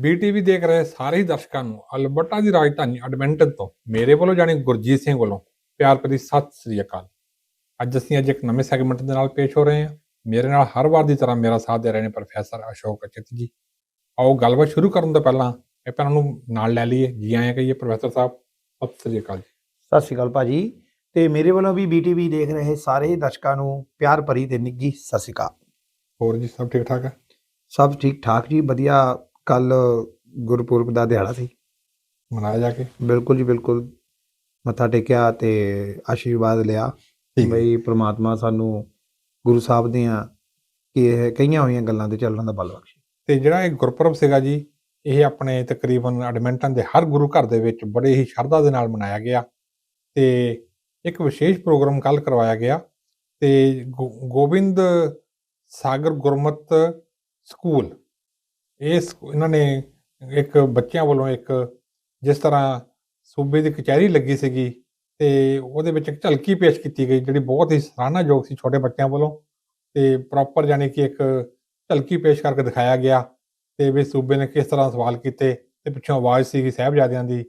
ਬੀਟੀਵੀ ਦੇਖ ਰਹੇ ਸਾਰੇ ਹੀ ਦਰਸ਼ਕਾਂ ਨੂੰ ਅਲਬਰਟਾ ਦੀ ਰਾਜਧਾਨੀ ਐਡਮਿੰਟਨ ਤੋਂ। ਮੇਰੇ ਵੱਲੋਂ ਜਾਣੀ ਗੁਰਜੀਤ ਸਿੰਘ ਵੱਲੋਂ ਪਿਆਰ ਭਰੀ ਸਤਿ ਸ੍ਰੀ ਅਕਾਲ। ਅੱਜ ਅਸੀਂ ਅੱਜ ਇੱਕ ਨਵੇਂ ਸੈਗਮੈਂਟ ਦੇ ਨਾਲ ਪੇਸ਼ ਹੋ ਰਹੇ ਹਾਂ। ਮੇਰੇ ਨਾਲ ਹਰ ਵਾਰ ਦੀ ਤਰ੍ਹਾਂ ਮੇਰਾ ਸਾਥ ਦੇ ਰਹੇ ਨੇ ਪ੍ਰੋਫੈਸਰ ਅਸ਼ੋਕ ਅਚਿਤ ਜੀ। ਆਓ ਗੱਲਬਾਤ ਸ਼ੁਰੂ ਕਰਨ ਤੋਂ ਪਹਿਲਾਂ ਆਪਾਂ ਨੂੰ ਨਾਲ ਲੈ ਲਈਏ। ਜੀ ਆਇਆਂ ਕਹੀਏ ਪ੍ਰੋਫੈਸਰ ਸਾਹਿਬ ਸਤਿ ਸ੍ਰੀ ਅਕਾਲ ਜੀ। ਸਤਿ ਸ਼੍ਰੀ ਅਕਾਲ ਭਾਜੀ। ਤੇ ਮੇਰੇ ਵੱਲੋਂ ਵੀ ਬੀਟੀਵੀ ਦੇਖ ਰਹੇ ਸਾਰੇ ਦਰਸ਼ਕਾਂ ਨੂੰ ਪਿਆਰ ਭਰੀ ਤੇ ਨਿੱਘੀ ਸਤਿ ਸ਼੍ਰੀ ਅਕਾਲ। ਹੋਰ ਜੀ ਸਭ ਠੀਕ ਠਾਕ ਹੈ? ਸਭ ਠੀਕ ਠਾਕ ਜੀ ਵਧੀਆ ਕੱਲ ਗੁਰਪੁਰਬ ਦਾ ਦਿਹਾੜਾ ਸੀ। ਮਨਾਇਆ ਜਾ ਕੇ? ਬਿਲਕੁਲ ਜੀ ਬਿਲਕੁਲ। ਮੱਥਾ ਟੇਕਿਆ ਤੇ ਆਸ਼ੀਰਵਾਦ ਲਿਆ। ਠੀਕ। ਬਈ ਪ੍ਰਮਾਤਮਾ ਸਾਨੂੰ ਗੁਰੂ ਸਾਹਿਬ ਦੀਆਂ ਕਿ ਇਹ ਕਈਆਂ ਹੋਈਆਂ ਗੱਲਾਂ ਤੇ ਚੱਲਣ ਦਾ ਬਲ ਬਖਸ਼ੇ। ਤੇ ਜਿਹੜਾ ਇਹ ਗੁਰਪੁਰਬ ਸੀਗਾ ਜੀ ਇਹ ਆਪਣੇ ਤਕਰੀਬਨ ਐਡਮਿੰਟਨ ਦੇ ਹਰ ਗੁਰੂ ਘਰ ਦੇ ਵਿੱਚ ਬੜੇ ਹੀ ਸ਼ਰਧਾ ਦੇ ਨਾਲ ਮਨਾਇਆ ਗਿਆ। ਤੇ ਇੱਕ ਵਿਸ਼ੇਸ਼ ਪ੍ਰੋਗਰਾਮ ਕੱਲ ਕਰਵਾਇਆ ਗਿਆ। ਤੇ ਗੋ- ਗੋਬਿੰਦ ਸਾਗਰ ਗੁਰਮਤ ਸਕੂਲ ਇਸ ਇਹਨਾਂ ਨੇ ਇੱਕ ਬੱਚਿਆਂ ਵੱਲੋਂ ਇੱਕ ਜਿਸ ਤਰ੍ਹਾਂ ਸੂਬੇ ਦੀ ਕਚਹਿਰੀ ਲੱਗੀ ਸੀਗੀ ਤੇ ਉਹਦੇ ਵਿੱਚ ਇੱਕ ਝਲਕੀ ਪੇਸ਼ ਕੀਤੀ ਗਈ, ਜਿਹੜੀ ਬਹੁਤ ਹੀ ਸਰਾਹਨਾਯੋਗ ਸੀ ਛੋਟੇ ਬੱਚਿਆਂ ਵੱਲੋਂ ਤੇ ਪ੍ਰੋਪਰ ਯਾਨੀ ਕਿ ਇੱਕ ਝਲਕੀ ਪੇਸ਼ ਕਰਕੇ ਦਿਖਾਇਆ ਗਿਆ ਤੇ ਵੀ ਸੂਬੇ ਨੇ ਕਿਸ ਤਰ੍ਹਾਂ ਸਵਾਲ ਕੀਤੇ ਤੇ ਪਿੱਛੋਂ ਆਵਾਜ਼ ਸੀਗੀ ਸਾਹਿਬਜ਼ਾਦਿਆਂ ਦੀ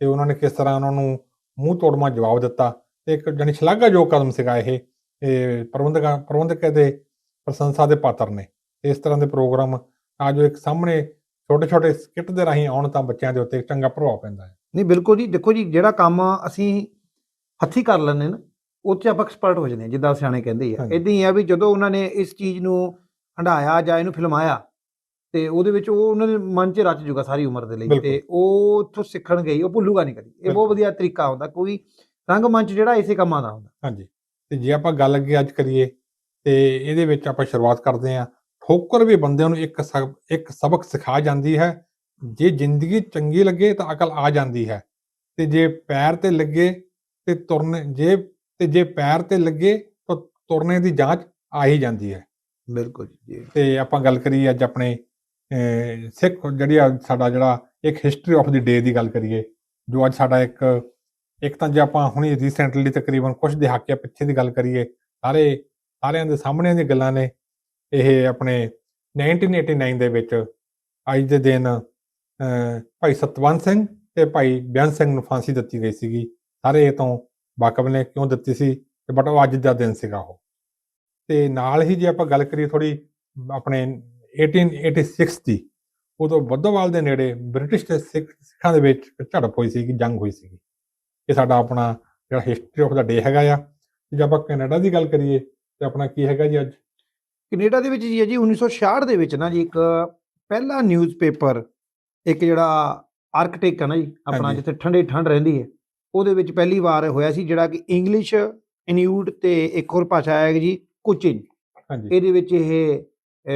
ਤੇ ਉਹਨਾਂ ਨੇ ਕਿਸ ਤਰ੍ਹਾਂ ਉਹਨਾਂ ਨੂੰ ਮੂੰਹ ਤੋੜਮਾ ਜਵਾਬ ਦਿੱਤਾ ਤੇ ਇੱਕ ਜਾਣੀ ਸ਼ਲਾਘਾਯੋਗ ਕਦਮ ਸੀਗਾ ਇਹ ਪ੍ਰਬੰਧਕਾਂ, ਪ੍ਰਬੰਧਕ ਦੇ ਪ੍ਰਸ਼ੰਸਾ ਦੇ ਪਾਤਰ ਨੇ। ਇਸ ਤਰ੍ਹਾਂ ਦੇ ਪ੍ਰੋਗਰਾਮ ਆ ਜੋ ਇੱਕ ਸਾਹਮਣੇ ਛੋਟੇ ਛੋਟੇ ਸਕਿੱਟ ਦੇ ਰਾਹੀਂ ਆਉਣ ਤਾਂ ਬੱਚਿਆਂ ਦੇ ਉੱਤੇ ਚੰਗਾ ਪ੍ਰਭਾਵ ਪੈਂਦਾ ਹੈ। ਨਹੀਂ ਬਿਲਕੁਲ ਜੀ। ਦੇਖੋ ਜੀ ਜਿਹੜਾ ਕੰਮ ਅਸੀਂ ਹੱਥੀਂ ਕਰ ਲੈਂਦੇ ਨਾ ਉਹ 'ਚ ਆਪਾਂ ਐਕਸਪਰਟ ਹੋ ਜਾਂਦੇ ਜਿੱਦਾਂ ਸਿਆਣੇ ਕਹਿੰਦੇ ਆ। ਇਦਾਂ ਹੀ ਆ ਵੀ ਜਦੋਂ ਉਹਨਾਂ ਨੇ ਇਸ ਚੀਜ਼ ਨੂੰ ਹੰਡਾਇਆ ਜਾਂ ਇਹਨੂੰ ਫਿਲਮਾਇਆ ਤੇ ਉਹਦੇ ਵਿੱਚ ਉਹ ਉਹਨਾਂ ਦੇ ਮਨ 'ਚ ਰਚ ਜੂਗਾ ਸਾਰੀ ਉਮਰ ਦੇ ਲਈ। ਤੇ ਉਹ ਉੱਥੋਂ ਸਿੱਖਣ ਗਈ ਉਹ ਭੁੱਲੂਗਾ ਨਹੀਂ ਕਦੀ। ਇਹ। ਬਹੁਤ ਵਧੀਆ ਤਰੀਕਾ ਹੁੰਦਾ ਕੋਈ ਰੰਗਮੰਚ ਜਿਹੜਾ ਇਸੇ ਕੰਮਾਂ ਦਾ ਹੁੰਦਾ। ਹਾਂਜੀ। ਤੇ ਜੇ ਆਪਾਂ ਗੱਲ ਅੱਗੇ ਅੱਜ ਕਰੀਏ ਤੇ ਇਹਦੇ ਵਿੱਚ ਆਪਾਂ ਸ਼ੁਰੂਆਤ ਕਰਦੇ ਹਾਂ। ਠੋਕਰ ਵੀ ਬੰਦਿਆਂ ਨੂੰ ਇੱਕ ਇੱਕ ਸਬਕ ਸਿਖਾ ਜਾਂਦੀ ਹੈ। ਜੇ ਜ਼ਿੰਦਗੀ ਚੰਗੀ ਲੱਗੇ ਤਾਂ ਅਕਲ ਆ ਜਾਂਦੀ ਹੈ। ਤੇ ਜੇ ਪੈਰ ਤੇ ਲੱਗੇ ਤੇ ਤੁਰਨੇ ਜੇ ਤੇ ਜੇ ਪੈਰ ਤੇ ਲੱਗੇ ਤਾਂ ਤੁਰਨੇ ਦੀ ਜਾਂਚ ਆ ਹੀ ਜਾਂਦੀ ਹੈ। ਬਿਲਕੁਲ ਜੀ ਤੇ ਆਪਾਂ ਗੱਲ ਕਰੀਏ ਅੱਜ ਆਪਣੇ ਸਿੱਖ ਜਿਹੜੀ ਸਾਡਾ ਜਿਹੜਾ ਇੱਕ ਹਿਸਟਰੀ ਆਫ ਦੀ ਡੇ ਦੀ ਗੱਲ ਕਰੀਏ ਜੋ ਅੱਜ ਸਾਡਾ ਇੱਕ ਇੱਕ ਤਾਂ ਜੇ ਆਪਾਂ ਹੁਣੀ ਰੀਸੈਂਟਲੀ ਤਕਰੀਬਨ ਕੁਝ ਦਹਾਕੇ ਪਿੱਛੇ ਦੀ ਗੱਲ ਕਰੀਏ ਸਾਰੇ ਸਾਰਿਆਂ ਦੇ ਸਾਹਮਣੇ ਦੀਆਂ ਗੱਲਾਂ ਨੇ ਇਹ ਆਪਣੇ 1989 ਦੇ ਵਿੱਚ ਅੱਜ ਦੇ ਦਿਨ ਭਾਈ ਸਤਵੰਤ ਸਿੰਘ ਤੇ ਭਾਈ ਬਿਆਨ ਸਿੰਘ ਨੂੰ ਫਾਂਸੀ ਦਿੱਤੀ ਗਈ ਸੀਗੀ। ਸਾਰੇ ਇਹ ਤੋਂ ਵਾਕਫ ਨੇ ਕਿਉਂ ਦਿੱਤੀ ਸੀ ਤੇ ਬਟ ਉਹ ਅੱਜ ਦਾ ਦਿਨ ਸੀਗਾ ਉਹ। ਤੇ ਨਾਲ ਹੀ ਜੇ ਆਪਾਂ ਗੱਲ ਕਰੀਏ ਥੋੜੀ ਆਪਣੇ 1886 ਦੀ, ਉਦੋਂ ਬੱਦੋਵਾਲ ਦੇ ਨੇੜੇ ਬ੍ਰਿਟਿਸ਼ ਤੇ ਸਿੱਖ ਸਿੱਖਾਂ ਦੇ ਵਿੱਚ ਝੜਪ ਹੋਈ ਸੀਗੀ, ਜੰਗ ਹੋਈ ਸੀਗੀ। ਇਹ ਸਾਡਾ ਆਪਣਾ ਜਿਹੜਾ ਹਿਸਟਰੀ ਆਫ ਦਾ ਡੇ ਹੈਗਾ ਆ। ਜੇ ਆਪਾਂ ਕੈਨੇਡਾ ਦੀ ਗੱਲ ਕਰੀਏ ਤੇ ਆਪਣਾ ਕੀ ਹੈਗਾ ਜੀ ਅੱਜ? ਕੈਨੇਡਾ ਦੇ ਵਿੱਚ ਜੀ ਹੈ ਜੀ 1966 ਦੇ ਵਿੱਚ ਨਾ ਜੀ ਇੱਕ ਪਹਿਲਾ ਨਿਊਜ਼ਪੇਪਰ ਇੱਕ ਜਿਹੜਾ ਆਰਕਟਿਕ ਹੈ ਨਾ ਜੀ ਆਪਣਾ। ਜਿੱਥੇ ਠੰਡੇ ਠੰਡ ਰਹਿੰਦੀ ਹੈ ਉਹਦੇ ਵਿੱਚ ਪਹਿਲੀ ਵਾਰ ਹੋਇਆ ਸੀ ਜਿਹੜਾ ਕਿ ਇੰਗਲਿਸ਼ ਇਨਿਊਟ ਤੇ ਇੱਕ ਹੋਰ ਭਾਸ਼ਾ ਹੈ ਜੀ ਕੁਚਿਨ ਹਾਂਜੀ ਇਹਦੇ ਵਿੱਚ ਇਹ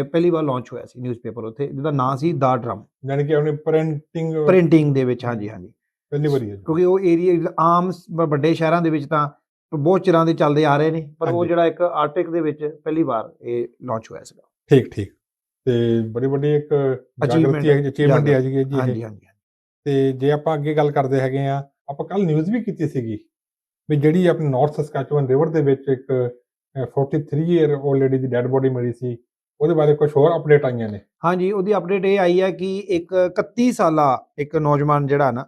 ਪਹਿਲੀ ਵਾਰ ਲਾਂਚ ਹੋਇਆ ਸੀ ਨਿਊਜ਼ਪੇਪਰ ਉੱਥੇ ਜਿਹਦਾ ਨਾਂ ਸੀ ਦਾ ਡਰਮ ਯਾਨੀ ਕਿ ਆਪਣੀ ਪ੍ਰਿੰਟਿੰਗ ਪ੍ਰਿੰਟਿੰਗ ਦੇ ਵਿੱਚ ਹਾਂਜੀ ਹਾਂਜੀ ਪਹਿਲੀ ਵਾਰੀ ਹੈ। ਕਿਉਂਕਿ ਉਹ ਏਰੀਆ ਆਮ ਵੱਡੇ ਸ਼ਹਿਰਾਂ ਦੇ ਵਿੱਚ ਤਾਂ ਬਹੁਤ ਚਿਰਾਂ ਦੇ ਚੱਲਦੇ ਆ ਰਹੇ ਨੇ ਪਰ ਉਹ। ਜਿਹੜਾ ਇੱਕ ਆਰਟਿਕ ਦੇ ਵਿੱਚ ਪਹਿਲੀ ਵਾਰ ਇਹ ਲਾਂਚ ਹੋਇਆ ਸੀਗਾ। ਠੀਕ ਠੀਕ। ਤੇ ਬੜੀ ਵੱਡੀ ਇੱਕ ਜਾਗਰਤੀ ਹੈ ਅਚੀਵਮੈਂਟ ਹੈ ਜੀ ਇਹ। ਹਾਂਜੀ ਹਾਂਜੀ ਤੇ ਜੇ ਆਪਾਂ ਅੱਗੇ ਗੱਲ ਕਰਦੇ ਹੈਗੇ ਆ ਆਪਾਂ ਕੱਲ ਨਿਊਜ਼ ਵੀ ਕੀਤੀ ਸੀਗੀ ਵੀ ਜਿਹੜੀ ਆਪਣੀ ਨਾਰਥ ਸਸਕੈਚੁਅਨ ਰਿਵਰ ਦੇ ਵਿੱਚ ਇੱਕ ਅਹ, 43 ਇਅਰ ਓਲਡ ਲੇਡੀ ਦੀ ਡੈੱਡ ਬੋਡੀ ਮਿਲੀ ਸੀ ਉਹਦੇ ਬਾਰੇ ਕੁਝ ਹੋਰ ਅਪਡੇਟ ਆਈਆਂ ਨੇ। ਹਾਂਜੀ ਉਹਦੀ ਅਪਡੇਟ ਇਹ ਆਈ ਹੈ ਕਿ ਇੱਕ 31 ਸਾਲਾ ਇੱਕ ਨੌਜਵਾਨ ਜਿਹੜਾ ਨਾ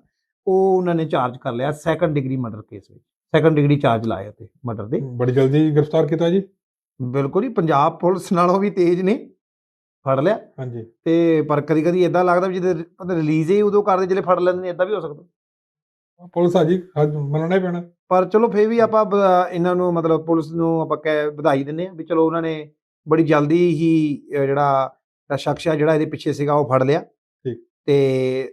ਉਹ ਉਹਨਾਂ ਨੇ ਚਾਰਜ ਕਰ ਲਿਆ ਸੈਕੰਡ ਡਿਗਰੀ ਮਰਡਰ ਕੇਸ ਵਿੱਚ। ਸੈਕੰਡ ਡਿਗਰੀ ਚਾਰਜ ਲਾਇਆ ਤੇ ਮਰਡਰ ਦੇ। ਬੜੀ ਜਲਦੀ ਗ੍ਰਿਫਤਾਰ ਕੀਤਾ ਜੀ? ਬਿਲਕੁਲ ਹੀ ਪੰਜਾਬ ਪੁਲਿਸ ਨਾਲੋਂ ਵੀ ਤੇਜ਼ ਨੇ। ਫੜ ਲਿਆ। ਹਾਂਜੀ। ਤੇ ਪਰ ਕਦੀ ਕਦੀ ਇਦਾਂ ਲੱਗਦਾ ਵੀ ਜਦੋਂ ਰਿਲੀਜ਼ ਹੀ ਉਦੋਂ ਕਰਦੇ ਜਿਹੜੇ ਫੜ ਲੈਂਦੇ ਨੇ ਇਦਾਂ ਵੀ ਹੋ ਸਕਦਾ। ਪੁਲਿਸ ਆ ਜੀ ਮੰਨਣਾ ਹੀ ਪੈਣਾ। ਪਰ ਚਲੋ ਫੇਰ ਵੀ ਆਪਾਂ ਇਹਨਾਂ ਨੂੰ ਮਤਲਬ ਪੁਲਿਸ ਨੂੰ ਆਪਾਂ ਕਹਿ ਵਧਾਈ ਦਿੰਦੇ ਆ ਵੀ ਚਲੋ ਉਹਨਾਂ ਨੇ ਬੜੀ ਜਲਦੀ ਹੀ ਜਿਹੜਾ ਸ਼ਖਸ ਆ ਜਿਹੜਾ ਇਹਦੇ ਪਿੱਛੇ ਸੀਗਾ ਉਹ ਫੜ ਲਿਆ। ਤੇ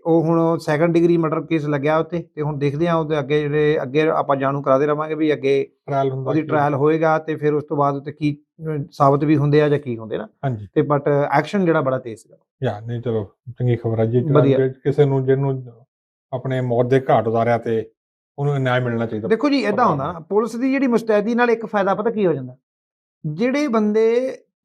ਉਹ ਹੁਣ ਸੈਕੰਡ ਡਿਗਰੀ ਮਰਡਰ ਕੇਸ ਲੱਗਿਆ ਉੱਤੇ ਤੇ ਹੁਣ ਦੇਖਦੇ ਆ ਉਹਦੇ ਅੱਗੇ ਜਿਹੜੇ ਅੱਗੇ ਆਪਾਂ ਜਾਣੂ ਕਰਾਦੇ ਰਵਾਂਗੇ ਵੀ ਅੱਗੇ ਟ੍ਰਾਇਲ ਹੁੰਦਾ ਉਹਦੀ? ਟ੍ਰਾਇਲ ਹੋਏਗਾ ਤੇ ਫਿਰ ਉਸ ਤੋਂ ਬਾਅਦ ਉੱਤੇ ਕੀ ਸਾਬਤ ਵੀ ਹੁੰਦੇ ਆ ਜਾਂ ਕੀ ਹੁੰਦੇ ਨਾ। ਤੇ ਬਟ ਐਕਸ਼ਨ ਜਿਹੜਾ ਬੜਾ ਤੇਜ਼ ਸੀਗਾ। ਯਾ ਨਹੀਂ ਚਲੋ ਚੰਗੀ ਖਬਰ ਹੈ ਜੀ। ਕਿਸੇ ਨੂੰ ਜਿਹਨੂੰ ਆਪਣੇ ਮੌਤ ਦੇ ਘਾਟ ਉਤਾਰਿਆ ਤੇ ਉਹਨੂੰ ਨਿਆਂ ਮਿਲਣਾ ਚਾਹੀਦਾ। ਦੇਖੋ ਜੀ ਇਦਾਂ ਹੁੰਦਾ ਪੁਲਿਸ ਦੀ ਜਿਹੜੀ ਮੁਸਤੈਦੀ ਨਾਲ ਇੱਕ ਫਾਇਦਾ ਪਤਾ ਕੀ ਹੋ ਜਾਂਦਾ? ਜਿਹੜੇ ਬੰਦੇ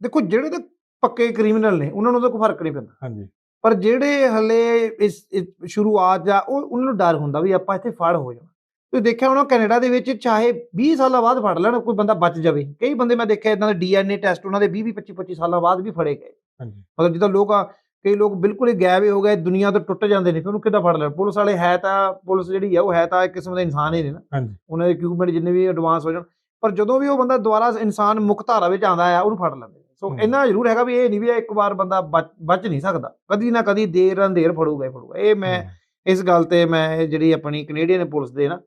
ਦੇਖੋ ਜਿਹੜੇ ਤਾਂ ਪੱਕੇ ਕ੍ਰਿਮੀਨਲ ਨੇ ਉਹਨਾਂ ਨੂੰ ਤਾਂ ਕੋਈ ਫ਼ਰਕ ਨਹੀਂ ਪੈਂਦਾ। ਹਾਂਜੀ। ਪਰ ਜਿਹੜੇ ਹਲੇ ਇਸ ਇਸ ਸ਼ੁਰੂਆਤ ਜਾਂ ਉਹ ਉਹਨਾਂ ਨੂੰ ਡਰ ਹੁੰਦਾ ਵੀ ਆਪਾਂ ਇੱਥੇ ਫੜ ਹੋ ਜਾਣਾ ਤੁਸੀਂ ਦੇਖਿਆ ਹੋਣਾ ਕੈਨੇਡਾ ਦੇ ਵਿੱਚ ਚਾਹੇ 20 ਸਾਲਾਂ ਬਾਅਦ ਫੜ ਲੈਣ ਕੋਈ ਬੰਦਾ ਬਚ ਜਾਵੇ। ਕਈ ਬੰਦੇ ਮੈਂ ਦੇਖਿਆ ਇਦਾਂ ਦੇ ਡੀਐਨਏ ਟੈਸਟ ਉਹਨਾਂ ਦੇ 20 20 25 25 ਸਾਲਾਂ ਬਾਅਦ ਵੀ ਫੜੇ ਗਏ। ਹਾਂਜੀ। ਮਤਲਬ ਜਿੱਦਾਂ ਲੋਕ ਆ ਕਈ ਲੋਕ ਬਿਲਕੁਲ ਹੀ ਗਾਇਬ ਹੀ ਹੋ ਗਏ ਦੁਨੀਆ ਤੋਂ ਟੁੱਟ ਜਾਂਦੇ ਨੇ ਫਿਰ ਉਹਨੂੰ ਕਿੱਦਾਂ ਫੜ ਲੈਣ? ਪੁਲਿਸ ਵਾਲੇ ਹੈ ਤਾਂ ਪੁਲਿਸ ਜਿਹੜੀ ਆ ਉਹ ਹੈ ਤਾਂ ਇੱਕ ਕਿਸਮ ਦੇ ਇਨਸਾਨ ਹੀ ਨੇ ਨਾ। ਹਾਂਜੀ। ਉਹਨਾਂ ਦੇ ਇਕਵਿਪਮੈਂਟ ਜਿੰਨੇ ਵੀ ਐਡਵਾਂਸ ਹੋ ਜਾਣ। ਪਰ ਜਦੋਂ ਵੀ ਉਹ ਬੰਦਾ ਦੁਬਾਰਾ ਇਨਸਾਨ ਮੁੱਖ ਧਾਰਾ ਵਿੱਚ ਆਉਂਦਾ ਆ ਉਹਨੂੰ ਫੜ ਲੈਂਦੇ ਸੋ। ਇੰਨਾ ਜ਼ਰੂਰ ਹੈਗਾ ਵੀ ਇਹ ਨਹੀਂ ਵੀ ਇੱਕ ਵਾਰ ਬੰਦਾ ਬਚ ਨਹੀਂ ਸਕਦਾ। ਕਦੀ ਨਾ ਕਦੀ ਦੇਰ ਅੰਧੇਰ ਫੜੂਗਾ ਹੀ ਫੜੂਗਾ। ਇਹ ਮੈਂ। ਇਸ ਗੱਲ ਤੇ ਮੈਂ ਜਿਹੜੀ ਆਪਣੀ ਕੈਨੇਡੀਅਨ ਪੁਲਿਸ ਦੇ ਨਾ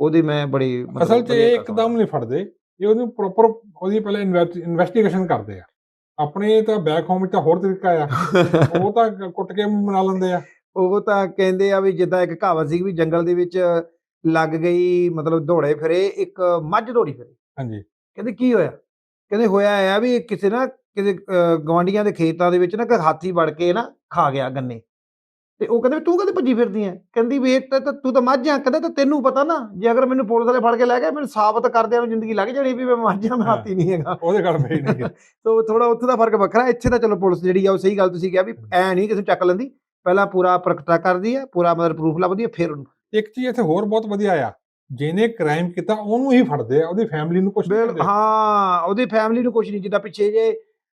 ਉਹਦੀ ਮੈਂ ਬੜੀ ਅਸਲ 'ਚ ਇਹ ਇੱਕਦਮ ਨਹੀਂ ਫੜਦੇ। ਇਹ ਉਹਨੂੰ ਪ੍ਰੋਪਰ ਉਹਦੀ ਪਹਿਲਾਂ ਇਨਵੈਸਟੀਗੇਸ਼ਨ ਕਰਦੇ ਆ। ਆਪਣੇ ਤਾਂ ਬੈਕ ਹੋਮ ਵਿੱਚ ਤਾਂ ਹੋਰ ਤਰੀਕਾ ਆ। ਉਹ ਤਾਂ ਕੁੱਟ ਕੇ ਮਨਾ ਲੈਂਦੇ ਆ। ਉਹ ਤਾਂ ਕਹਿੰਦੇ ਆ ਵੀ ਜਿੱਦਾਂ ਇੱਕ ਕਹਾਵਤ ਸੀ ਵੀ ਜੰਗਲ ਦੇ ਵਿੱਚ ਲੱਗ ਗਈ ਮਤਲਬ ਦੌੜੇ ਫਿਰੇ ਇੱਕ ਮੱਝ ਦੌੜੀ ਫਿਰੇ। ਹਾਂਜੀ। ਕਹਿੰਦੇ ਕੀ ਹੋਇਆ? ਕਹਿੰਦੇ ਹੋਇਆ ਆ ਵੀ ਕਿਸੇ ਨਾ ਕਿਸੇ ਗਵਾਂਡੀਆਂ ਦੇ ਖੇਤਾਂ ਦੇ ਵਿੱਚ ਨਾ ਇੱਕ ਹਾਥੀ ਵੜ ਕੇ ਨਾ ਖਾ ਗਿਆ ਗੰਨੇ। ਤੇ ਉਹ ਕਹਿੰਦੇ ਤੂੰ ਕਦੇ ਭੱਜੀ ਫਿਰਦੀ ਐ? ਕਹਿੰਦੀ ਵੀ ਇਹ ਤਾਂ ਤਾਂ ਤੂੰ ਤਾਂ ਮੱਝ ਆ ਕਹਿੰਦਾ ਤਾਂ ਤੈਨੂੰ ਪਤਾ ਨਾ ਜੇ ਅਗਰ ਮੈਨੂੰ ਪੁਲਿਸ ਵਾਲੇ ਫੜ ਕੇ ਲੈ ਗਏ ਮੈਨੂੰ ਸਾਬਤ ਕਰਦਿਆਂ ਨੂੰ ਜ਼ਿੰਦਗੀ ਲੱਗ ਜਾਣੀ ਵੀ ਮੈਂ ਮੱਝ ਆ ਮੈਂ। ਹਾਥੀ ਨਹੀਂ ਹੈਗਾ। ਉਹਦੇ ਗੱਲ ਪਈ ਨਹੀਂ ਸੋ ਥੋੜਾ ਉੱਥੇ ਦਾ ਫ਼ਰਕ ਵੱਖਰਾ ਇੱਥੇ ਤਾਂ ਚਲੋ ਪੁਲਿਸ ਜਿਹੜੀ ਆ ਉਹ ਸਹੀ ਗੱਲ ਤੁਸੀਂ ਕਿਹਾ ਵੀ ਐ ਨਹੀਂ ਕਿਸੇ ਚੱਕ ਲੈਂਦੀ। ਪਹਿਲਾਂ ਪੂਰਾ ਪ੍ਰਗਟਾ ਕਰਦੀ ਆ ਪੂਰਾ ਮਤਲਬ ਪ੍ਰੂਫ ਲੱਭਦੀ ਆ ਫਿਰ ਉਹਨੂੰ। ਇੱਕ ਚੀਜ਼ ਇੱਥੇ ਹੋਰ ਬਹੁਤ ਵਧੀਆ ਆ ਜਿਹਨੇ ਕ੍ਰਾਈਮ ਕੀਤਾ ਉਹਨੂੰ ਹੀ ਫੜਦੇ ਆ ਉਹਦੀ ਫੈਮਿਲੀ ਨੂੰ ਕੁਝ ਬਿਲ ਹਾਂ ਉਹਦੀ ਫੈਮਿਲੀ ਨੂੰ ਕੁਝ ਨਹੀਂ। ਜਿੱਦਾਂ ਪਿੱਛੇ ਜੇ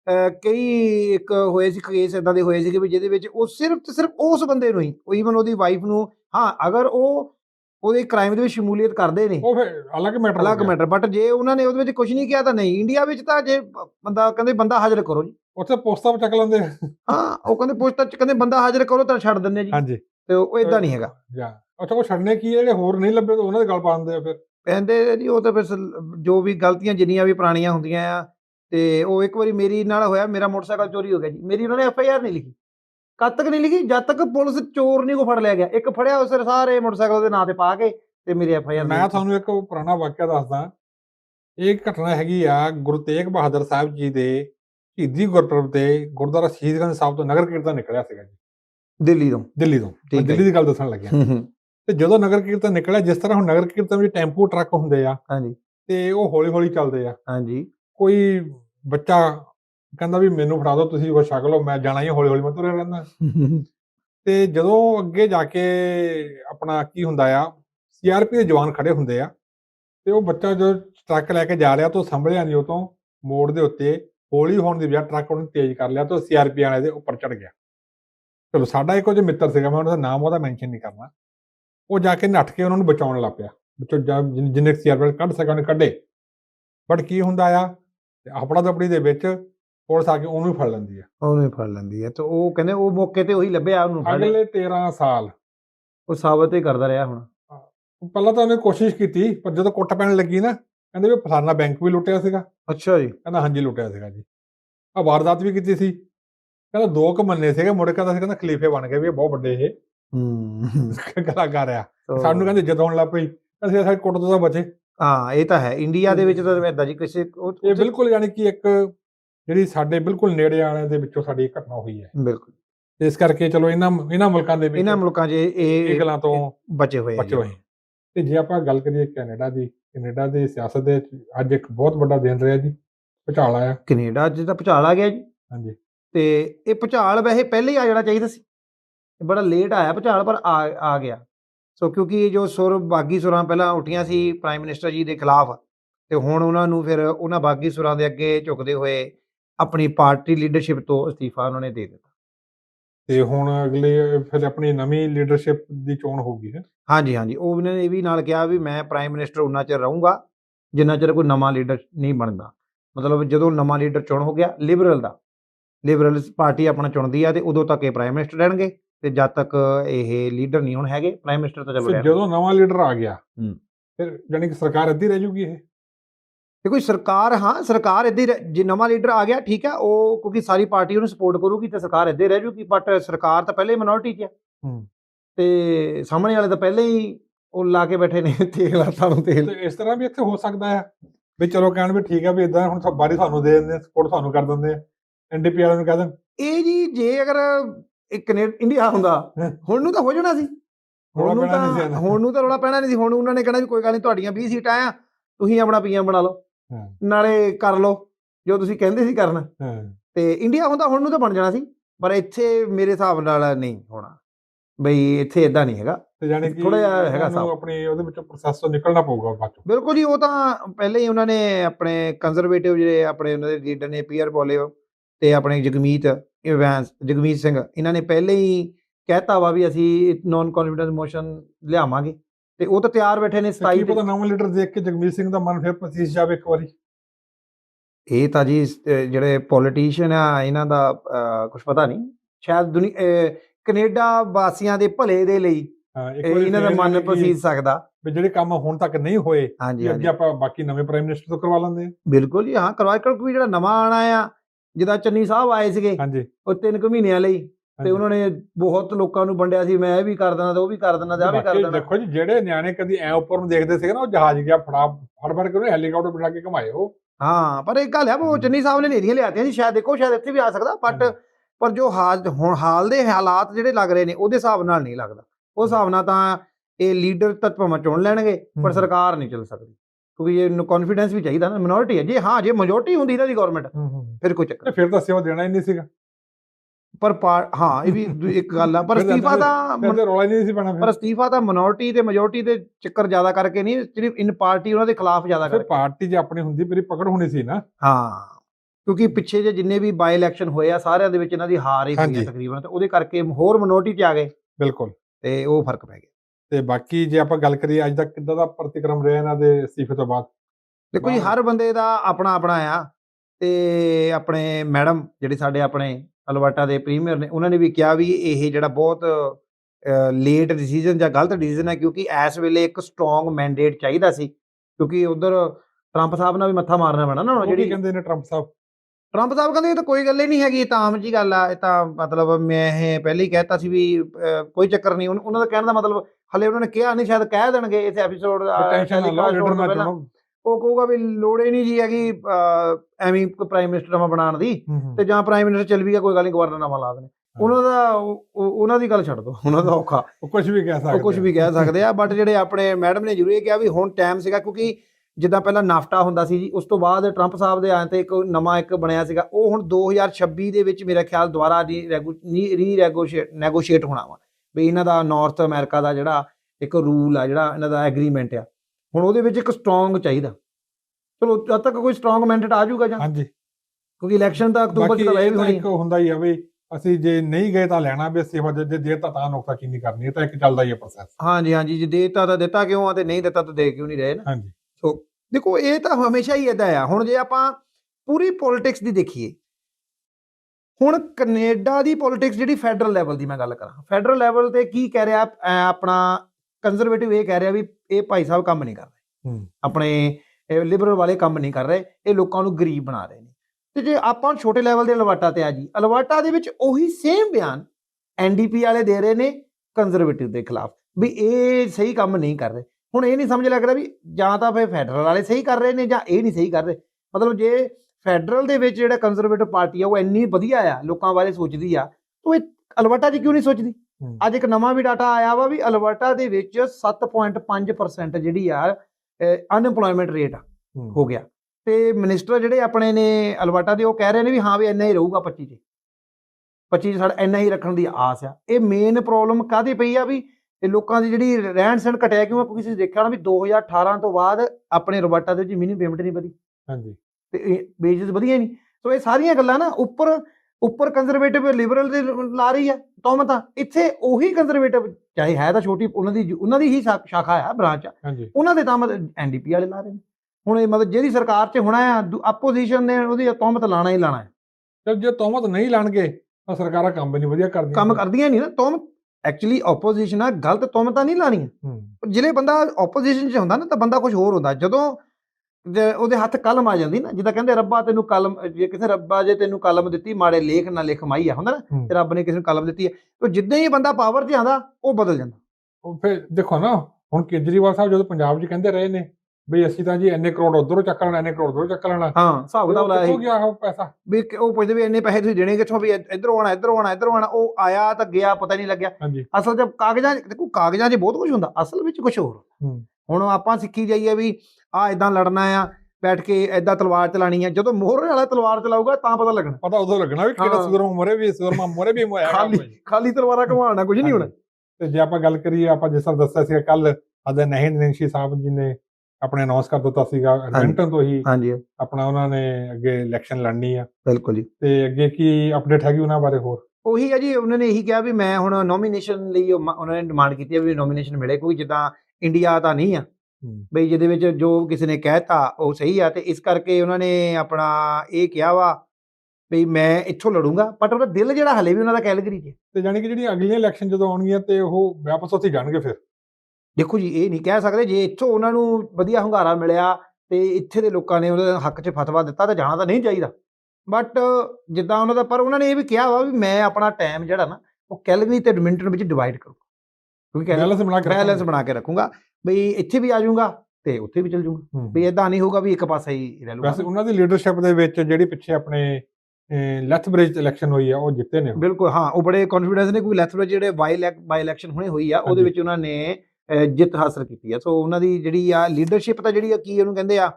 ਅਹ, ਕਈ ਇੱਕ ਹੋਏ ਸੀ ਕੇਸ ਇਦਾਂ ਦੇ ਹੋਏ ਸੀਗੇ ਵੀ ਜਿਹਦੇ ਵਿੱਚ ਉਹ ਸਿਰਫ ਤੇ ਸਿਰਫ ਉਸ ਬੰਦੇ ਨੂੰ ਹੀ ਉਹ ਈਵਨ ਉਹਦੀ ਵਾਈਫ ਨੂੰ ਹਾਂ ਅਗਰ ਉਹ ਉਹਦੇ ਕ੍ਰਾਈਮ ਦੇ ਵਿੱਚ ਸ਼ਮੂਲੀਅਤ ਕਰਦੇ ਨੇ ਉਹ ਫਿਰ ਅਲੱਗ ਮੈਟਰ ਅਲੱਗ ਮੈਟਰ ਬਟ ਜੇ ਉਹਨਾਂ ਨੇ ਉਹਦੇ ਵਿੱਚ ਕੁਝ ਨਹੀਂ ਕਿਹਾ ਤਾਂ ਨਹੀਂ। ਇੰਡੀਆ ਵਿੱਚ ਤਾਂ ਜੇ ਬ- ਬੰਦਾ ਕਹਿੰਦੇ ਬੰਦਾ ਹਾਜ਼ਰ ਕਰੋ ਜੀ। ਉੱਥੇ ਪੋਸਟਾਂ ਚੱਕ ਲੈਂਦੇ ਆ। ਹਾਂ ਉਹ ਕਹਿੰਦੇ ਪੁੱਛਤਾ ਕਹਿੰਦੇ ਬੰਦਾ ਹਾਜ਼ਰ ਕਰੋ ਤਾਂ ਛੱਡ ਦਿੰਦੇ ਆ ਜੀ। ਹਾਂਜੀ। ਤੇ ਉਹ ਇਦਾਂ ਨਹੀਂ ਹੈਗਾ। ਜਾਂ ਅੱਛਾ ਉਹ ਛੱਡਨੇ ਕੀ ਜਿਹੜੇ ਹੋਰ ਨਹੀਂ ਲੱਭੇ ਤਾਂ ਉਹਨਾਂ ਦੇ ਗੱਲ ਪਾ ਦਿੰਦੇ ਆ ਫਿਰ। ਕਹਿੰਦੇ ਜੀ ਉਹ ਤਾਂ ਫਿਰ ਸ- ਜੋ ਵੀ ਗਲਤੀਆਂ ਜਿੰਨੀਆਂ ਵੀ ਪੁਰਾਣੀਆਂ ਹੁੰਦੀਆਂ ਆ ਤੇ ਉਹ ਇੱਕ ਵਾਰੀ ਮੇਰੀ ਨਾਲ ਹੋਇਆ ਮੇਰਾ ਮੋਟਰਸਾਈਕਲ ਚੋਰੀ ਹੋ ਗਿਆ ਜੀ। ਮੇਰੀ ਉਹਨਾਂ ਨੇ ਐਫ ਆਈ ਆਰ ਨਹੀਂ ਲਿਖੀ। ਕਦ ਤੱਕ ਨਹੀਂ ਲਿਖੀ? ਜਦ ਤੱਕ ਪੁਲਿਸ ਚੋਰ ਨਹੀਂ ਕੋ ਫੜ ਲਿਆ ਗਿਆ। ਇੱਕ ਫੜਿਆ ਉਸ ਸਾਰੇ ਮੋਟਰਸਾਈਕਲ ਦੇ ਨਾਂ ਤੇ ਪਾ ਕੇ ਤੇ ਮੇਰੀ ਐਫ ਆਈ ਆਰ ਮੈਂ ਤੁਹਾਨੂੰ ਇੱਕ ਪੁਰਾਣਾ ਵਾਕਿਆ ਦੱਸਦਾ। ਇਹ ਘਟਨਾ ਹੈਗੀ ਆ ਗੁਰੂ ਤੇਗ ਬਹਾਦਰ ਸਾਹਿਬ ਜੀ ਦੇ ਸ਼ਹੀਦੀ ਗੁਰਪੁਰਬ ਤੇ ਗੁਰਦੁਆਰਾ ਸ਼ਹੀਦਗੰਜ ਸਾਹਿਬ ਤੋਂ ਨਗਰ ਕੀਰਤਨ ਨਿਕਲਿਆ ਸੀਗਾ ਜੀ। ਦਿੱਲੀ ਤੋਂ। ਦਿੱਲੀ ਤੋਂ। ਠੀਕ ਮੈਂ ਹੈ ਦਿੱਲੀ ਦੀ ਗੱਲ ਦੱਸਣ ਲੱਗਿਆ। ਹੂੰ ਹੂੰ। ਤੇ ਜਦੋਂ ਨਗਰ ਕੀਰਤਨ ਨਿਕਲਿਆ ਜਿਸ ਤਰ੍ਹਾਂ ਹੁਣ ਨਗਰ ਕੀਰਤਨ ਵਿੱਚ ਟੈਂਪੂ ਟਰੱਕ ਹੁੰਦੇ ਆ ਹਾਂਜੀ। ਤੇ ਉਹ ਹੌਲੀ ਹੌਲੀ ਚੱਲਦੇ ਆ। ਹਾਂਜੀ। ਕੋਈ ਬੱਚਾ ਕਹਿੰਦਾ ਵੀ ਮੈਨੂੰ ਫੜਾ ਦਿਓ ਤੁਸੀਂ ਕੁਛ ਛਕ ਲਓ ਮੈਂ ਜਾਣਾ ਹੀ ਹੌਲੀ ਹੌਲੀ ਮੈਂ ਤੁਰਿਆ ਰਹਿੰਦਾ। ਤੇ ਜਦੋਂ ਅੱਗੇ ਜਾ ਕੇ ਆਪਣਾ ਕੀ ਹੁੰਦਾ ਆ ਸੀਆਰਪੀ ਦੇ ਜਵਾਨ ਖੜੇ ਹੁੰਦੇ ਆ ਤੇ ਉਹ ਬੱਚਾ ਜੋ ਟਰੱਕ ਲੈ ਕੇ ਜਾ ਰਿਹਾ ਤਾਂ ਉਹ ਸੰਭਲਿਆ ਨਹੀਂ ਉਹ ਤੋਂ ਮੋੜ ਦੇ ਉੱਤੇ ਹੌਲੀ ਹੋਣ ਦੀ ਵਜ੍ਹਾ ਟਰੱਕ ਉਹਨੇ ਤੇਜ਼ ਕਰ ਲਿਆ ਤਾਂ ਸੀਆਰਪੀ ਵਾਲੇ ਦੇ ਉੱਪਰ ਚੜ ਗਿਆ। ਚਲੋ ਸਾਡਾ ਇੱਕ ਉਹ ਜੋ ਮਿੱਤਰ ਸੀਗਾ ਮੈਂ ਉਹਨਾਂ ਦਾ ਨਾਮ ਉਹਦਾ ਮੈਂਸ਼ਨ ਨਹੀਂ ਕਰਨਾ। ਉਹ ਜਾ ਕੇ ਨੱਠ ਕੇ ਉਹਨਾਂ ਨੂੰ ਬਚਾਉਣ ਲੱਗ ਪਿਆ। ਵਿੱਚੋਂ ਜਿੰਨ- ਜਿੰਨੇ ਸੀਆਰਪੀ ਕੱਢ ਸਕਿਆ ਉਹਨੇ ਕੱਢੇ। ਬਟ ਕੀ ਹੁੰਦਾ ਆ ਆਪਣਾ ਦਪੜੀ ਦੇ ਵਿੱਚ ਪੁਲਿਸ ਆ ਕੇ ਉਹਨੂੰ ਹੀ ਫੜ ਲੈਂਦੀ ਆ। ਉਹਨੂੰ ਹੀ ਫੜ ਲੈਂਦੀ ਹੈ ਤੇ ਉਹ ਕਹਿੰਦੇ ਉਹ ਮੌਕੇ ਤੇ ਉਹੀ ਲੱਭਿਆ ਉਹਨੂੰ ਫੜ। ਅਗਲੇ 13 ਸਾਲ। ਉਹ ਸਾਬਤ ਹੀ ਕਰਦਾ ਰਿਹਾ ਹੁਣ। ਪਹਿਲਾਂ ਤਾਂ ਉਹਨੇ ਕੋਸ਼ਿਸ਼ ਕੀਤੀ ਪਰ ਜਦੋਂ ਕੁੱਟ ਪੈਣ ਲੱਗੀ ਨਾ ਕਹਿੰਦੇ ਵੀ ਫਲਾਨਾ ਬੈਂਕ ਵੀ ਲੁੱਟਿਆ ਸੀਗਾ। ਅੱਛਾ ਜੀ। ਕਹਿੰਦਾ ਹਾਂਜੀ ਲੁੱਟਿਆ ਸੀਗਾ ਜੀ। ਆ ਵਾਰਦਾਤ ਵੀ ਕੀਤੀ ਸੀ। ਕਹਿੰਦਾ ਦੋ ਕੁ ਮੰਨੇ ਸੀਗੇ ਮੁੜ ਕੇ ਕਹਿੰਦਾ ਸੀ ਕਹਿੰਦਾ ਖਲੀਫੇ ਬਣ ਗਏ ਵੀ ਇਹ ਬਹੁਤ ਵੱਡੇ ਇਹ। ਹੂੰ। ਕਲਾਕਾਰ ਆ ਸਾਨੂੰ ਕਹਿੰਦੇ ਜਦੋਂ ਆਉਣ ਲੱਗ ਪਈ ਅਸੀਂ ਸਾਡੇ ਕੁੱਟ ਤੋਂ ਤਾਂ ਬਚੇ। ਹਾਂ ਇਹ ਤਾਂ ਹੈ। ਇੰਡੀਆ ਦੇ ਵਿੱਚ ਤਾਂ ਇਦਾਂ ਜੀ ਕਿਸੇ ਇਹ ਬਿਲਕੁਲ ਯਾਨੀ ਕਿ ਇੱਕ ਜਿਹੜੀ ਸਾਡੇ ਬਿਲਕੁਲ ਨੇੜੇ ਵਾਲਿਆਂ ਦੇ ਵਿੱਚੋਂ ਸਾਡੀ ਘਟਨਾ ਹੋਈ ਹੈ। ਬਿਲਕੁਲ। ਇਸ ਕਰਕੇ ਚਲੋ ਇਹਨਾਂ ਇਹਨਾਂ ਮੁਲਕਾਂ ਦੇ ਵਿੱਚ ਇਹਨਾਂ ਮੁਲਕਾਂ 'ਚ ਇਹ ਗੱਲਾਂ ਤੋਂ ਬਚੇ ਹੋਏ ਬਚੇ। ਹੋਏ ਤੇ ਜੇ ਆਪਾਂ ਗੱਲ ਕਰੀਏ ਕੈਨੇਡਾ ਦੀ ਕੈਨੇਡਾ ਦੀ ਸਿਆਸਤ ਦੇ ਅੱਜ ਇੱਕ ਬਹੁਤ ਵੱਡਾ ਦਿਨ ਰਿਹਾ ਜੀ ਭੁਚਾਲ ਆਇਆ। ਕੈਨੇਡਾ 'ਚ ਤਾਂ ਭੁਚਾਲ ਆ ਗਿਆ ਜੀ। ਹਾਂਜੀ। ਤੇ ਇਹ ਭੁਚਾਲ ਵੈਸੇ ਪਹਿਲੇ ਹੀ ਆ ਜਾਣਾ ਚਾਹੀਦਾ ਸੀ। ਬੜਾ ਲੇਟ ਆਇਆ ਭੁਚਾਲ ਪਰ ਆ ਆ ਗਿਆ। ਸੋ ਕਿਉਂਕਿ ਇਹ ਜੋ ਸੁਰ ਬਾਗੀ ਸੁਰਾਂ ਪਹਿਲਾਂ ਉੱਠੀਆਂ ਸੀ ਪ੍ਰਾਈਮ ਮਿਨਿਸਟਰ ਜੀ ਦੇ ਖਿਲਾਫ ਤੇ ਹੁਣ ਉਹਨਾਂ ਨੂੰ ਫਿਰ ਉਹਨਾਂ ਬਾਗੀ ਸੁਰਾਂ ਦੇ ਅੱਗੇ ਝੁਕਦੇ ਹੋਏ ਆਪਣੀ ਪਾਰਟੀ ਲੀਡਰਸ਼ਿਪ ਤੋਂ ਅਸਤੀਫਾ ਉਹਨਾਂ ਨੇ ਦੇ ਦਿੱਤਾ। ਤੇ ਹੁਣ ਅਗਲੇ ਫਿਰ ਆਪਣੀ ਨਵੀਂ ਲੀਡਰਸ਼ਿਪ ਦੀ ਚੋਣ ਹੋਊਗੀ ਹੈ। ਹਾਂਜੀ ਹਾਂਜੀ। ਉਹ ਉਹਨਾਂ ਨੇ ਇਹ ਵੀ ਨਾਲ ਕਿਹਾ ਵੀ ਮੈਂ ਪ੍ਰਾਈਮ ਮਿਨਿਸਟਰ ਉਨਾ ਚਿਰ ਰਹੂੰਗਾ ਜਿੰਨਾ ਚਿਰ ਕੋਈ ਨਵਾਂ ਲੀਡਰ ਨਹੀਂ ਬਣਦਾ। ਮਤਲਬ ਜਦੋਂ ਨਵਾਂ ਲੀਡਰ ਚੁਣ ਹੋ ਗਿਆ ਲਿਬਰਲ ਦਾ। ਲਿਬਰਲ ਪਾਰਟੀ ਆਪਣਾ ਚੁਣਦੀ ਆ ਤੇ ਉਦੋਂ ਤੱਕ ਇਹ ਪ੍ਰਾਈਮ ਮਿਨਿਸਟਰ ਰਹਿਣਗੇ। ਤੇ ਜਦ ਤੱਕ ਇਹ ਲੀਡਰ ਨਹੀਂ ਹੁਣ ਹੈਗੇ ਪ੍ਰਾਈਮ ਮਿਨਿਸਟਰ ਤਾਂ ਚਲੋ ਫਿਰ ਜਦੋਂ ਨਵਾਂ ਲੀਡਰ ਆ ਗਿਆ ਹੂੰ। ਫਿਰ ਜਾਨੀ ਕਿ ਸਰਕਾਰ ਅੱਧੀ ਰਹਿ ਜੂਗੀ ਇਹ? ਤੇ ਕੋਈ ਸਰਕਾਰ ਹਾਂ ਸਰਕਾਰ ਇੱਦਾਂ ਹੀ ਰਹਿ- ਜੇ ਨਵਾਂ ਲੀਡਰ ਆ ਗਿਆ ਠੀਕ ਹੈ ਉਹ ਕਿਉਂਕਿ ਸਾਰੀ ਪਾਰਟੀ ਉਹਨੂੰ ਸਪੋਰਟ ਕਰੂਗੀ ਤੇ ਸਰਕਾਰ ਇੱਦਾਂ ਹੀ ਰਹਿ ਜੂਗੀ ਬਟ ਸਰਕਾਰ ਤਾਂ ਪਹਿਲੇ ਮਿਨੋਰਟੀ 'ਚ ਆ। ਹੂੰ। ਤੇ ਸਾਹਮਣੇ ਵਾਲੇ ਤਾਂ ਪਹਿਲੇ ਹੀ ਉਹ ਲਾ ਕੇ ਬੈਠੇ ਨੇ ਤੇਲ ਲਾਤਾਂ ਨੂੰ ਤੇਲ। ਤੇ ਇਸ ਤਰ੍ਹਾਂ ਵੀ ਇੱਥੇ ਹੋ ਸਕਦਾ ਹੈ ਵੀ ਚਲੋ ਕਹਿਣ ਵੀ ਠੀਕ ਹੈ ਵੀ ਇਦਾਂ ਹੁਣ ਸਭ ਬਾਰੀ ਤੁਹਾਨੂੰ ਦੇ ਦਿੰਦੇ ਸਪੋਰਟ ਤੁਹਾਨੂੰ ਕਰ ਦਿੰਦੇ ਆ ਐਨਡੀਪੀ ਵਾਲਿਆਂ ਨੂੰ ਕਹਿ ਦੇਣ ਇਹ ਜੀ ਜੇ ਅਗਰ ਇੱਕ ਕੈਨੇਡਾ ਇੰਡੀਆ ਹੁੰਦਾ। ਹੁਣ ਨੂੰ ਤਾਂ ਹੋ ਜਾਣਾ ਸੀ। ਹੁਣ ਨੂੰ ਤਾਂ। ਹੁਣ ਨੂੰ ਤਾਂ ਰੌਲਾ ਪੈਣਾ ਨਹੀਂ ਸੀ। ਹੁਣ ਉਹਨਾਂ ਨੇ ਕਹਿਣਾ ਵੀ ਕੋਈ ਗੱਲ ਨਹੀਂ ਤੁਹਾਡੀਆਂ 20 ਸੀਟਾਂ ਆ ਤੁਸੀਂ ਆਪਣਾ ਪੀਐਮ ਬਣਾ ਲਓ। ਨਾਲੇ ਕਰ ਲਓ ਜੋ ਤੁਸੀਂ ਕਹਿੰਦੇ ਸੀ ਕਰਨਾ। ਤੇ ਇੰਡੀਆ ਹੁੰਦਾ ਹੁਣ ਨੂੰ ਤਾਂ ਬਣ ਜਾਣਾ ਸੀ ਪਰ ਇੱਥੇ ਮੇਰੇ ਹਿਸਾਬ ਨਾਲ ਨਹੀਂ ਹੋਣਾ। ਬਈ ਇੱਥੇ ਇਦਾਂ ਨਹੀਂ ਹੈਗਾ। ਤੇ ਜਾਨੀ ਕਿ ਥੋੜ੍ਹਾ ਜਿਹਾ ਹੈਗਾ ਹਿਸਾਬ। ਆਪਣੀ ਉਹਦੇ ਵਿੱਚੋਂ ਪ੍ਰੋਸੈਸ ਤੋਂ ਨਿਕਲਣਾ ਪਊਗਾ ਬਾਅਦ ਚੋਂ। ਬਿਲਕੁਲ ਜੀ ਉਹ ਤਾਂ ਪਹਿਲੇ ਹੀ ਉਹਨਾਂ ਨੇ ਆਪਣੇ ਕੰਜ਼ਰਵੇਟਿਵ ਜਿਹੜੇ ਆਪਣੇ ਉਹਨਾਂ ਦੇ ਲੀਡਰ ਨੇ ਪੀਅਰ ਪੋਲੇ ਤੇ ਆਪਣੇ ਜਗਮੀਤ ਇਵੈਂਸ ਜਗਮੀਤ ਸਿੰਘ ਇਹਨਾਂ ਨੇ ਪਹਿਲੇ ਹੀ ਕਹਿਤਾ ਵਾ ਵੀ ਅਸੀਂ ਨਾਨ ਕੌਨਫੀਡੈਂਸ ਮੋਸ਼ਨ ਲਿਆਵਾਂਗੇ ਤੇ ਉਹ ਤਾਂ ਤਿਆਰ ਬੈਠੇ ਨੇ ਤੇ 27 ਕੀ ਤੇ ਪਤਾ ਨਵਾਂ ਲੀਡਰ ਦੇਖ ਕੇ ਜਗਮੀਤ ਸਿੰਘ ਦਾ ਮਨ ਫਿਰ ਪਸੀਸ ਜਾਵੇ ਇੱਕ ਵਾਰੀ। ਇਹ ਤਾਂ ਜੀ ਜਿਹੜੇ ਪੋਲੀਟੀਸ਼ੀਅਨ ਆ ਇਹਨਾਂ ਦਾ ਕੁਝ ਪਤਾ ਨਹੀਂ ਸ਼ਾਇਦ ਦੁਨੀ ਅਹ ਕੈਨੇਡਾ ਵਾਸੀਆਂ ਦੇ ਭਲੇ ਦੇ ਲਈ ਇਹਨਾਂ ਦਾ ਮਨ ਪਸੀਜ ਸਕਦਾ। ਵੀ ਜਿਹੜੇ ਕੰਮ ਹੁਣ ਤੱਕ ਨਹੀਂ ਹੋਏ ਅੱਗੇ ਆਪਾਂ ਬਾਕੀ ਨਵੇਂ ਪ੍ਰਾਈਮ ਮਿਨਿਸਟਰ ਤੋਂ ਕਰਵਾ ਲੈਂਦੇ ਹਾਂ। ਬਿਲਕੁਲ ਜੀ ਹਾਂ ਕਰਵਾ ਕਿਉਂਕਿ ਜਿਹੜਾ ਨਵਾਂ ਆਣਾ ਆ ਜਿੱਦਾਂ ਚੰਨੀ ਸਾਹਿਬ ਆਏ ਸੀਗੇ ਹਾਂਜੀ ਉਹ ਤਿੰਨ ਕੁ ਮਹੀਨਿਆਂ ਲਈ ਤੇ। ਉਹਨਾਂ ਨੇ ਬਹੁਤ ਲੋਕਾਂ ਨੂੰ ਵੰਡਿਆ ਸੀ ਮੈਂ ਇਹ ਵੀ ਕਰ ਦੇਣਾ ਤੇ ਉਹ ਵੀ ਕਰ ਦੇਣਾ ਤੇ ਆ ਵੀ ਕਰ ਦੇਣਾ ਦੇਖੋ ਜੀ ਜਿਹੜੇ ਨਿਆਣੇ ਕਦੀ ਐ ਉੱਪਰ ਨੂੰ ਦੇਖਦੇ ਸੀਗੇ ਨਾ ਉਹ ਜਹਾਜ਼ ਗਿਆ ਫੜਾ ਫੜ ਫੜ ਕੇ ਉਹਨੇ ਹੈਲੀਕਾਪਟਰ ਬਿਠਾ ਕੇ ਘਮਾਏ ਉਹ ਹਾਂ ਪਰ ਇੱਕ ਗੱਲ ਹੈ ਉਹ। ਚੰਨੀ ਸਾਹਿਬ ਨੇ ਨੇਰੀਆਂ ਲਿਆਤੀਆਂ ਸੀ ਸ਼ਾਇਦ ਦੇਖੋ ਸ਼ਾਇਦ ਇੱਥੇ ਵੀ ਆ ਸਕਦਾ ਬਟ। ਪਰ ਜੋ ਹਾਲ ਹੁਣ ਹਾਲ ਦੇ ਹਾਲਾਤ ਜਿਹੜੇ ਲੱਗ ਰਹੇ ਨੇ ਉਹਦੇ ਹਿਸਾਬ ਨਾਲ ਨਹੀਂ ਲੱਗਦਾ ਉਸ ਹਿਸਾਬ ਨਾਲ ਤਾਂ ਇਹ ਲੀਡਰ ਤਾਂ ਭਾਵੇਂ ਚੁਣ ਲੈਣਗੇ ਪਰ। ਸਰਕਾਰ ਨਹੀਂ ਚੱਲ ਸਕਦੀ ਕਿਉਂਕਿ ਇਹ ਕੌਨਫੀਡੈਂਸ ਵੀ ਚਾਹੀਦਾ ਨਾ ਮਿਨੋਰਿਟੀ ਹੈ। ਜੇ ਹਾਂ ਜੇ ਮੈਜੋਰਟੀ ਹੁੰਦੀ ਇਹਨਾਂ ਦੀ ਗਵਰਨਮੈਂਟ ਫਿਰ ਕੋਈ ਚੱਕਰ ਤੇ ਫਿਰ ਤਾਂ ਸੇਵਾ ਦੇਣਾ ਹੀ ਨਹੀਂ ਸੀਗਾ। ਪਰ ਪਾ- ਹਾਂ ਇਹ ਵੀ ਦੂ- ਇੱਕ ਗੱਲ ਆ। ਪਰ ਫਿਰ ਤਾਂ ਅਸਤੀਫਾ ਤਾਂ ਫਿਰ ਤੇ ਰੌਲਾ ਹੀ ਨਹੀਂ ਸੀ ਪੈਣਾ ਪਰ ਫਿਰ ਅਸਤੀਫਾ ਤਾਂ ਮਿਨੋਰਿਟੀ ਤੇ ਮੈਜੋਰਟੀ ਦੇ ਚੱਕਰ ਜ਼ਿਆਦਾ ਕਰਕੇ ਨਹੀਂ ਸਿਰਫ ਇਨ ਪਾਰਟੀ ਉਹਨਾਂ ਦੇ ਖਿਲਾਫ ਜ਼ਿਆਦਾ ਫਿਰ ਕਰਕੇ। ਪਾਰਟੀ ਜੇ ਆਪਣੀ ਹੁੰਦੀ ਮੇਰੀ ਪਕੜ ਹੋਣੀ ਸੀ ਨਾ। ਹਾਂ ਕਿਉਂਕਿ ਪਿੱਛੇ ਜੇ ਜਿੰਨੇ ਵੀ ਬਾਈ ਇਲੈਕਸ਼ਨ ਹੋਏ ਆ ਸਾਰਿਆਂ ਦੇ ਵਿੱਚ ਇਹਨਾਂ ਦੀ ਹਾਰ ਹੀ ਹੋਈ ਹਾਂਜੀ। ਆ ਤਕਰੀਬਨ। ਤੇ ਉਹਦੇ ਕਰਕੇ ਹੋਰ ਮਿਨੋਰਿਟੀ 'ਚ ਆ ਗਏ। ਬਿਲਕੁਲ। ਤੇ ਉਹ ਫ਼ਰਕ ਪੈ ਗਿਆ। ਤੇ ਬਾਕੀ ਜੇ ਆਪਾਂ ਗੱਲ ਕਰੀਏ ਅੱਜ ਤੱਕ ਕਿੱਦਾਂ ਦਾ ਪ੍ਰਤੀਕਰਮ ਰਿਹਾ ਇਹਨਾਂ ਦੇ ਅਸਤੀਫੇ ਤੋਂ ਬਾਅਦ ਦੇਖੋ ਜੀ। ਹਰ ਬੰਦੇ ਦਾ ਆਪਣਾ ਆਪਣਾ ਆ ਤੇ ਆਪਣੇ ਮੈਡਮ ਜਿਹੜੇ ਸਾਡੇ ਆਪਣੇ ਅਲਬਰਟਾ ਦੇ ਪ੍ਰੀਮੀਅਰ ਨੇ ਉਹਨਾਂ ਨੇ ਵੀ ਕਿਹਾ ਵੀ ਇਹ ਜਿਹੜਾ ਬਹੁਤ ਲੇਟ ਡਿਸੀਜਨ ਜਾਂ ਗਲਤ ਡਿਸੀਜਨ ਹੈ ਕਿਉਂਕਿ ਇਸ ਵੇਲੇ ਇੱਕ ਸਟਰੋਂਗ ਮੈਂਡੇਟ ਚਾਹੀਦਾ ਸੀ ਕਿਉਂਕਿ ਉਧਰ ਟਰੰਪ ਸਾਹਿਬ ਨਾਲ ਵੀ ਮੱਥਾ ਮਾਰਨਾ ਪੈਣਾ ਨਾ ਜਿਹੜੀ ਕਹਿੰਦੇ ਨੇ ਟਰੰਪ ਸਾਹਿਬ ਟਰੰਪ ਸਾਹਿਬ ਕਹਿੰਦੇ ਇਹ ਤਾਂ ਕੋਈ ਗੱਲ ਹੀ ਨਹੀਂ ਹੈਗੀ ਇਹ ਤਾਂ ਆਮ ਜੀ ਗੱਲ ਆ ਇਹ ਤਾਂ ਮਤਲਬ ਮੈਂ ਇਹ ਪਹਿਲੇ ਹੀ ਕਹਿਤਾ ਸੀ ਵੀ ਅਹ, ਕੋਈ ਚੱਕਰ ਨਹੀਂ ਉਨ- ਉਹਨਾਂ ਦਾ ਕਹਿਣ ਦਾ ਮਤਲਬ ਹਲੇ ਉਹਨਾਂ ਨੇ ਕਿਹਾ ਨਹੀਂ ਸ਼ਾਇਦ ਕਹਿ ਦੇਣਗੇ ਇਸ ਐਪੀਸੋਡ ਟੈਨਸ਼ਨ ਨਾ ਲਓ ਲੀਡਰ ਮੈਂ ਉਹ ਕਹੂਗਾ ਵੀ ਲੋੜ ਹੀ ਨਹੀਂ ਜੀ ਹੈਗੀ ਅਹ, ਐਵੇਂ ਪ੍ਰਾਈਮ ਮਿਨਿਸਟਰ ਨਵਾਂ ਬਣਾਉਣ ਦੀ ਤੇ ਜਾਂ ਪ੍ਰਾਈਮ ਮਿਨਿਸਟਰ ਚੱਲ ਵੀ ਗਿਆ ਕੋਈ ਗੱਲ ਨਹੀਂ ਗਵਰਨਰ ਨਵਾਂ ਲਾ ਦੇਣੇ। ਉਹਨਾਂ ਦਾ ਉਹ- ਉਹ- ਉਹਨਾਂ ਦੀ ਗੱਲ ਛੱਡ ਦੋ ਉਹਨਾਂ ਦਾ ਔਖਾ। ਉਹ ਕੁਝ ਵੀ ਕਹਿ ਸਕਦੇ ਉਹ ਕੁਝ ਵੀ ਕਹਿ ਸਕਦੇ ਆ ਬਟ ਜਿਹੜੇ ਆਪਣੇ ਮੈਡਮ ਨੇ ਜ਼ਰੂਰ ਇਹ ਕਿਹਾ ਵੀ ਹੁਣ ਟਾਈਮ ਸੀਗਾ ਕਿਉਂਕਿ ਜਿੱਦਾਂ ਪਹਿਲਾਂ ਨਾਫਟਾ ਹੁੰਦਾ ਸੀ ਜੀ ਉਸ ਤੋਂ ਬਾਅਦ ਟਰੰਪ ਸਾਹਿਬ ਦੇ ਆਉਣ ਤੇ ਇੱਕ ਨਵਾਂ ਇੱਕ ਬਣਿਆ ਸੀਗਾ ਉਹ ਹੁਣ 2026 ਦੇ ਵਿੱਚ ਮੇਰਾ ਖਿਆਲ ਦੁਬਾਰਾ ਰੀ ਰੀ ਨੈਗੋਸ਼ੀਏਟ ਹੋਣਾ ਵਾ ਵੀ ਇਹਨਾਂ ਦਾ ਨਾਰਥ ਅਮਰੀਕਾ ਦਾ ਜਿਹੜਾ ਇੱਕ ਰੂਲ ਆ ਜਿਹੜਾ ਇਹਨਾਂ ਦਾ ਐਗਰੀਮੈਂਟ ਆ ਹੁਣ ਉਹਦੇ ਵਿੱਚ ਇੱਕ ਸਟਰੋਂਗ ਚਾਹੀਦਾ। ਚਲੋ ਜਦ ਤੱਕ ਕੋਈ ਸਟਰੋਂਗ ਮੈਂਡੇਟ ਆ ਜਾਊਗਾ ਜਾਂ ਹਾਂਜੀ। ਕਿਉਂਕਿ ਇਲੈਕਸ਼ਨ ਤਾਂ ਅਕਤੂਬਰ ਚ ਤਾਂ ਇਹ ਵੀ ਹੋਣੀ ਇੱਕ ਹੁੰਦਾ ਹੀ ਆ ਵੀ ਅਸੀਂ ਜੇ ਨਹੀਂ ਗਏ ਤਾਂ ਲੈਣਾ ਵੀ ਸੇਵਾ ਜੇ ਜੇ ਤਾਂ ਤਾਂ ਨੁਕਤਾਚੀਨੀ ਕਰਨੀ ਇਹ ਤਾਂ ਇੱਕ ਚੱਲਦਾ ਹੀ ਹੈ ਪ੍ਰੋਸੈਸ ਹਾਂਜੀ ਹਾਂਜੀ ਜੇ ਦੇਤਾ ਤਾਂ ਦਿੱਤਾ ਕਿਉਂ ਆ ਤੇ ਨਹੀਂ ਦਿੱਤਾ ਤਾਂ ਦੇ ਕਿਉਂ ਨਹੀਂ ਰਹੇ ਨਾ। ਹਾਂਜੀ। ਸੋ ਦੇਖੋ ਇਹ ਤਾਂ ਹਮੇਸ਼ਾ ਹੀ ਇਦਾਂ ਆ। ਹੁਣ ਜੇ ਆਪਾਂ ਪੂਰੀ ਪੋਲਿਟਿਕਸ ਦੀ ਦੇਖੀਏ ਹੁਣ ਕੈਨੇਡਾ ਦੀ ਪੋਲਿਟਿਕਸ ਜਿਹੜੀ ਫੈਡਰਲ ਲੈਵਲ ਦੀ ਮੈਂ ਗੱਲ ਕਰਾਂ। ਫੈਡਰਲ ਲੈਵਲ ਤੇ ਕੀ ਕਹਿ ਰਿਹਾ ਆਪਣਾ ਕੰਜ਼ਰਵੇਟਿਵ ਇਹ ਕਹਿ ਰਿਹਾ ਵੀ ਇਹ ਭਾਈ ਸਾਹਿਬ ਕੰਮ ਨਹੀਂ ਕਰ ਰਹੇ। ਆਪਣੇ ਲਿਬਰਲ ਵਾਲੇ ਕੰਮ ਨਹੀਂ ਕਰ ਰਹੇ ਇਹ ਲੋਕਾਂ ਨੂੰ ਗਰੀਬ ਬਣਾ ਰਹੇ ਨੇ। ਤੇ ਜੇ ਆਪਾਂ ਛੋਟੇ ਲੈਵਲ ਦੇ ਅਲਬਰਟਾ ਤੇ ਆ ਜੀ ਅਲਬਰਟਾ ਦੇ ਵਿੱਚ ਉਹੀ ਸੇਮ ਬਿਆਨ ਐਨਡੀਪੀ ਵਾਲੇ ਦੇ ਰਹੇ ਨੇ ਕੰਜ਼ਰਵੇਟਿਵ ਦੇ ਖਿਲਾਫ ਵੀ ਇਹ ਸਹੀ ਕੰਮ ਨਹੀਂ ਕਰ ਰਹੇ। ਹੁਣ ਇਹ ਨਹੀਂ ਸਮਝ ਲੱਗ ਰਿਹਾ ਵੀ ਜਾਂ ਤਾਂ ਫਿਰ ਫੈਡਰਲ ਵਾਲੇ ਸਹੀ ਕਰ ਰਹੇ ਨੇ ਜਾਂ ਇਹ ਨਹੀਂ ਸਹੀ ਕਰ ਰਹੇ। ਮਤਲਬ ਜੇ ਫੈਡਰਲ ਦੇ ਵਿੱਚ ਜਿਹੜਾ ਕੰਜ਼ਰਵੇਟਿਵ ਪਾਰਟੀ ਆ ਉਹ ਇੰਨੀ ਵਧੀਆ ਆ ਲੋਕਾਂ ਬਾਰੇ ਸੋਚਦੀ ਆ ਤਾਂ ਇਹ ਅਲਬਰਟਾ 'ਚ ਕਿਉਂ ਨਹੀਂ ਸੋਚਦੀ। ਅੱਜ ਇੱਕ ਨਵਾਂ ਵੀ ਡਾਟਾ ਆਇਆ ਵਾ ਵੀ ਅਲਬਰਟਾ ਦੇ ਵਿੱਚ 7.5% ਜਿਹੜੀ ਆ ਅਨਐਮਪਲੋਇਮੈਂਟ ਰੇਟ ਆ ਹੂੰ। ਗਿਆ। ਤੇ ਮਿਨਿਸਟਰ ਜਿਹੜੇ ਆਪਣੇ ਨੇ ਅਲਬਰਟਾ ਦੇ ਉਹ ਕਹਿ ਰਹੇ ਨੇ ਵੀ ਹਾਂ ਵੀ ਇੰਨਾ ਹੀ ਰਹੂਗਾ 25 ਚ 25 ਚ ਸਾਡਾ ਇੰਨਾ ਹੀ ਰੱਖਣ ਦੀ ਆਸ ਆ। ਇਹ ਮੇਨ ਪ੍ਰੋਬਲਮ ਕਾਹਦੀ ਪਈ ਆ ਵੀ ਇਹ ਲੋਕਾਂ ਦੀ ਜਿਹੜੀ ਰਹਿਣ ਸਹਿਣ ਘਟਿਆ ਕਿਉਂ ਕਿਉਂਕਿ ਤੁਸੀਂ ਦੇਖਿਆ ਹੋਣਾ ਵੀ 2018 ਤੋਂ ਬਾਅਦ ਆਪਣੇ ਰੋਬੋਟਾਂ ਦੇ ਵਿੱਚ ਮਿਨੀਮਮ ਪੇਮੈਂਟ ਨਹੀਂ ਵਧੀ। ਹਾਂਜੀ। ਤੇ ਵੇਜਸ ਵਧੀਆ ਨਹੀਂ। ਸੋ ਇਹ ਸਾਰੀਆਂ ਗੱਲਾਂ ਨਾ ਉੱਪਰ ਉੱਪਰ ਕੰਜ਼ਰਵੇਟਿਵ ਲਿਬਰਲ ਦੇ ਲਾ ਰਹੀ ਆ ਤੋਮਤਾ ਇੱਥੇ ਉਹੀ ਕੰਜ਼ਰਵੇਟਿਵ ਚਾਹੇ ਹੈ ਤਾਂ ਛੋਟੀ ਉਹਨਾਂ ਦੀ ਉਹਨਾਂ ਦੀ ਹੀ ਸ਼ਾਖਾ ਆ ਬ੍ਰਾਂਚ ਆ। ਉਹਨਾਂ ਦੇ ਤਾਂ ਐਨਡੀਪੀ ਵਾਲੇ ਲਾ ਰਹੇ ਨੇ। ਹੁਣ ਇਹ ਮਤਲਬ ਜਿਹੜੀ ਸਰਕਾਰ 'ਚ ਹੋਣਾ ਆ ਆਪੋਜੀਸ਼ਨ ਨੇ ਉਹਦੀ ਤੋਮਤ ਲਾਣਾ ਹੀ ਲਾਣਾ ਹੈ ਤੇ ਜੇ ਤੋਮਤ ਨਹੀਂ ਲਾਣਗੇ ਤਾਂ ਸਰਕਾਰਾਂ ਕੰਮ ਵੀ ਨਹੀਂ ਵਧੀਆ ਕਰਦੀਆਂ। ਕੰਮ ਕਰਦੀਆਂ ਨਹੀਂ ਨਾ। ਤੋਮਤ ਐਕਚੁਅਲੀ ਆਪੋਜੀਸ਼ਨ ਆ ਗਲਤ ਤੋਮਤਾਂ ਨਹੀਂ ਲਾਣੀਆਂ ਹੂੰ। ਜਿਹੜੇ ਬੰਦਾ ਆਪੋਜੀਸ਼ਨ 'ਚ ਹੁੰਦਾ ਨਾ ਤਾਂ ਬੰਦਾ ਕੁਝ ਹੋਰ ਹੁੰਦਾ। ਜਦੋਂ ਉਹਦੇ ਹੱਥ ਕਲਮ ਆ ਜਾਂਦੀ ਨਾ ਜਿੱਦਾਂ ਕਹਿੰਦੇ ਰੱਬਾ ਤੈਨੂੰ ਕਲਮ ਜੇ ਕਿਸੇ ਰੱਬਾ ਜੇ ਤੈਨੂੰ ਕਲਮ ਦਿੱਤੀ ਮਾੜੇ ਲੇਖ ਨਾ ਲਿਖ ਮਾਈ ਆ ਹੁੰਦਾ ਨਾ। ਤੇ ਰੱਬ ਨੇ ਕਿਸੇ ਨੂੰ ਕਲਮ ਦਿੱਤੀ ਹੈ ਤੇ ਜਿੱਦਾਂ ਹੀ ਬੰਦਾ ਪਾਵਰ 'ਚ ਆਂਦਾ ਉਹ ਬਦਲ ਜਾਂਦਾ। ਉਹ ਫਿਰ ਦੇਖੋ ਨਾ ਹੁਣ ਕੇਜਰੀਵਾਲ ਸਾਹਿਬ ਜਦੋਂ ਪੰਜਾਬ 'ਚ ਕਹਿੰਦੇ ਰਹੇ ਨੇ ਵੀ ਅਸੀਂ ਤਾਂ ਜੀ ਇੰਨੇ ਕਰੋੜ ਉਧਰੋਂ ਚੱਕ ਲੈਣਾ ਇੰਨੇ ਕਰੋੜ ਉਧਰੋਂ ਚੱਕ ਲੈਣਾ। ਹਾਂ ਹਿਸਾਬ ਕਿਤਾਬ ਲਾਇਆ ਕਿੱਥੋਂ ਗਿਆ ਉਹ ਪੈਸਾ? ਵੀ ਕਿ ਉਹ ਪੁੱਛਦੇ ਵੀ ਇੰਨੇ ਪੈਸੇ ਤੁਸੀਂ ਦੇਣੇ ਕਿੱਥੋਂ ਵੀ ਇੱਧਰੋਂ ਆਉਣਾ ਇੱਧਰੋਂ ਆਉਣਾ ਇੱਧਰੋਂ ਆਉਣਾ ਉਹ ਆਇਆ ਤਾਂ ਗਿਆ ਪਤਾ ਨਹੀਂ ਲੱਗਿਆ। ਹਾਂਜੀ। ਅਸਲ 'ਚ ਕਾਗਜ਼ਾਂ ਦੇਖੋ ਕਾਗਜ਼ਾਂ 'ਚ ਬਹੁਤ ਕੁਝ ਹੁੰਦਾ ਅਸਲ ਵਿੱਚ ਕੁਝ ਹੋਰ। ਹੁਣ ਆਪਾਂ ਸਿੱਖੀ ਜਾਈਏ ਵੀ ਆ ਇਦਾਂ ਲੜਨਾ ਆ ਬੈਠ ਕੇ ਇਦਾਂ ਤਲਵਾਰ ਚਲਾਣੀ ਆ ਜਦੋਂ ਮੋਹਰੇ ਵਾਲਾ ਤਲਵਾਰ ਚਲਾਊਗਾ ਤਾਂ ਪਤਾ ਲੱਗਣਾ। ਪਤਾ ਉਦੋਂ ਲੱਗਣਾ ਵੀ ਕਿਹੜਾ। ਸੂਰਮਾ ਮੋਰੇ ਵੀ ਸੂਰਮਾ ਮੋਰੇ ਵੀ ਕੰਮ ਖਾਲੀ ਖਾਲੀ ਤਲਵਾਰਾਂ ਘੁਮਾਉਣਾ ਕੁਝ ਨਹੀਂ ਹੋਣਾ। ਤੇ ਜੇ ਆਪਾਂ ਗੱਲ ਕਰੀਏ ਆਪਾਂ ਜਿਸ ਤਰ੍ਹਾਂ ਦੱਸਿਆ ਸੀ ਕੱਲ ਅਦੇ ਨਹੀਂ ਨਿੰਸ਼ੀ ਸਾਹਿਬ ਜੀ ਨੇ ਆਪਣੇ ਅਨਾਉਂਸ ਕਰ ਦਿੱਤਾ ਸੀਗਾ ਐਡਮਿੰਟਨ ਤੋਂ ਹੀ ਹਾਂਜੀ। ਆਪਣਾ ਉਹਨਾਂ ਨੇ ਅੱਗੇ ਇਲੈਕਸ਼ਨ ਲੜਨੀ ਆ। ਬਿਲਕੁਲ ਜੀ। ਤੇ ਅੱਗੇ ਕੀ ਅਪਡੇਟ ਹੈਗੀ ਉਹਨਾਂ ਬਾਰੇ ਹੋਰ? ਉਹੀ ਹੈ ਜੀ ਉਹਨਾਂ ਨੇ ਇਹੀ ਕਿਹਾ ਵੀ ਮੈਂ ਹੁਣ ਨੋਮੀਨੇਸ਼ਨ ਲਈ ਉਹਨਾਂ ਨੇ ਡਿਮਾਂਡ ਕੀਤੀ ਹੈ ਵੀ ਨੋਮੀਨੇਸ਼ਨ ਮਿਲੇ ਕਿਉਂਕਿ ਜਿੱਦਾਂ ਇੰਡੀਆ ਤਾਂ ਨਹੀਂ ਆ। ਬਈ ਜਿਹਦੇ ਵਿੱਚ ਜੋ ਕਿਸੇ ਨੇ ਕਹਿਤਾ ਉਹ ਸਹੀ ਆ ਤੇ ਇਸ ਕਰਕੇ ਉਹਨਾਂ ਨੇ ਆਪਣਾ ਇਹ ਕਿਹਾ ਵਾ ਵੀ ਮੈਂ ਇੱਥੋਂ ਲੜੂੰਗਾ ਬਟ ਉਹਦਾ ਦਿਲ ਜਿਹੜਾ ਹਲੇ ਵੀ ਉਹਨਾਂ ਦਾ ਕੈਲਗਰੀ 'ਚ। ਤੇ ਜਾਣੀ ਕਿ ਜਿਹੜੀਆਂ ਅਗਲੀਆਂ ਇਲੈਕਸ਼ਨ ਜਦੋਂ ਆਉਣਗੀਆਂ ਤੇ ਉਹ ਵਾਪਸ ਉੱਥੇ ਜਾਣਗੇ ਫਿਰ? ਦੇਖੋ ਜੀ ਇਹ ਨਹੀਂ ਕਹਿ ਸਕਦੇ ਜੇ ਇੱਥੋਂ ਉਹਨਾਂ ਨੂੰ ਵਧੀਆ ਹੁੰਗਾਰਾ ਮਿਲਿਆ ਤੇ ਇੱਥੇ ਦੇ ਲੋਕਾਂ ਨੇ ਉਹਦੇ ਹੱਕ 'ਚ ਫਤਵਾ ਦਿੱਤਾ ਤਾਂ ਜਾਣਾ ਤਾਂ ਨਹੀਂ ਚਾਹੀਦਾ ਬਟ ਜਿੱਦਾਂ ਉਹਨਾਂ ਦਾ ਪਰ ਉਹਨਾਂ ਨੇ ਇਹ ਵੀ ਕਿਹਾ ਵਾ ਵੀ ਮੈਂ ਆਪਣਾ ਟਾਈਮ ਜਿਹੜਾ ਨਾ ਉਹ ਕੈਲਗਰੀ ਤੇ ਐਡਮਿੰਟਨ ਵਿੱਚ ਡਿਵਾਈਡ ਕਰੂੰਗਾ ਕਿਉਂਕਿ ਬੈਲੈਂਸ ਬਣਾ ਕੇ ਬੈਲੈਂਸ ਬਣਾ ਕੇ ਰੱਖੂੰਗਾ ਬਈ ਇੱਥੇ ਵੀ ਆ ਜਾਊਂਗਾ ਤੇ ਉੱਥੇ ਵੀ ਚਲ ਜਾਊਂਗਾ। ਵੀ ਇਦਾਂ ਨਹੀਂ ਹੋਊਗਾ ਵੀ ਇੱਕ ਪਾਸਾ ਹੀ ਰਹਿ ਲੂਗਾ ਵੈਸੇ ਉਹਨਾਂ ਦੀ ਲੀਡਰਸ਼ਿਪ ਦੇ ਵਿੱਚ ਜਿਹੜੀ ਪਿੱਛੇ ਆਪਣੇ ਲੈਥਬ੍ਰਿਜ ਇਲੈਕਸ਼ਨ ਹੋਈ ਆ ਉਹ ਜਿੱਤੇ ਨੇ। ਬਿਲਕੁਲ ਹਾਂ ਉਹ ਬੜੇ ਕੌਨਫੀਡੈਂਸ ਨੇ ਕੋਈ ਲੈਥਰ ਜਿਹੜੇ ਬਾਈ ਇਲੈਕਸ਼ਨ ਹੁਣੇ ਹੋਈ ਆ ਉਹਦੇ। ਵਿੱਚ ਉਹਨਾਂ ਨੇ ਜਿੱਤ ਹਾਸਲ ਕੀਤੀ ਆ। ਸੋ ਉਹਨਾਂ ਦੀ ਜਿਹੜੀ ਆ ਲੀਡਰਸ਼ਿਪ ਤਾਂ ਜਿਹੜੀ ਆ ਕੀ ਉਹਨੂੰ ਕਹਿੰਦੇ ਆ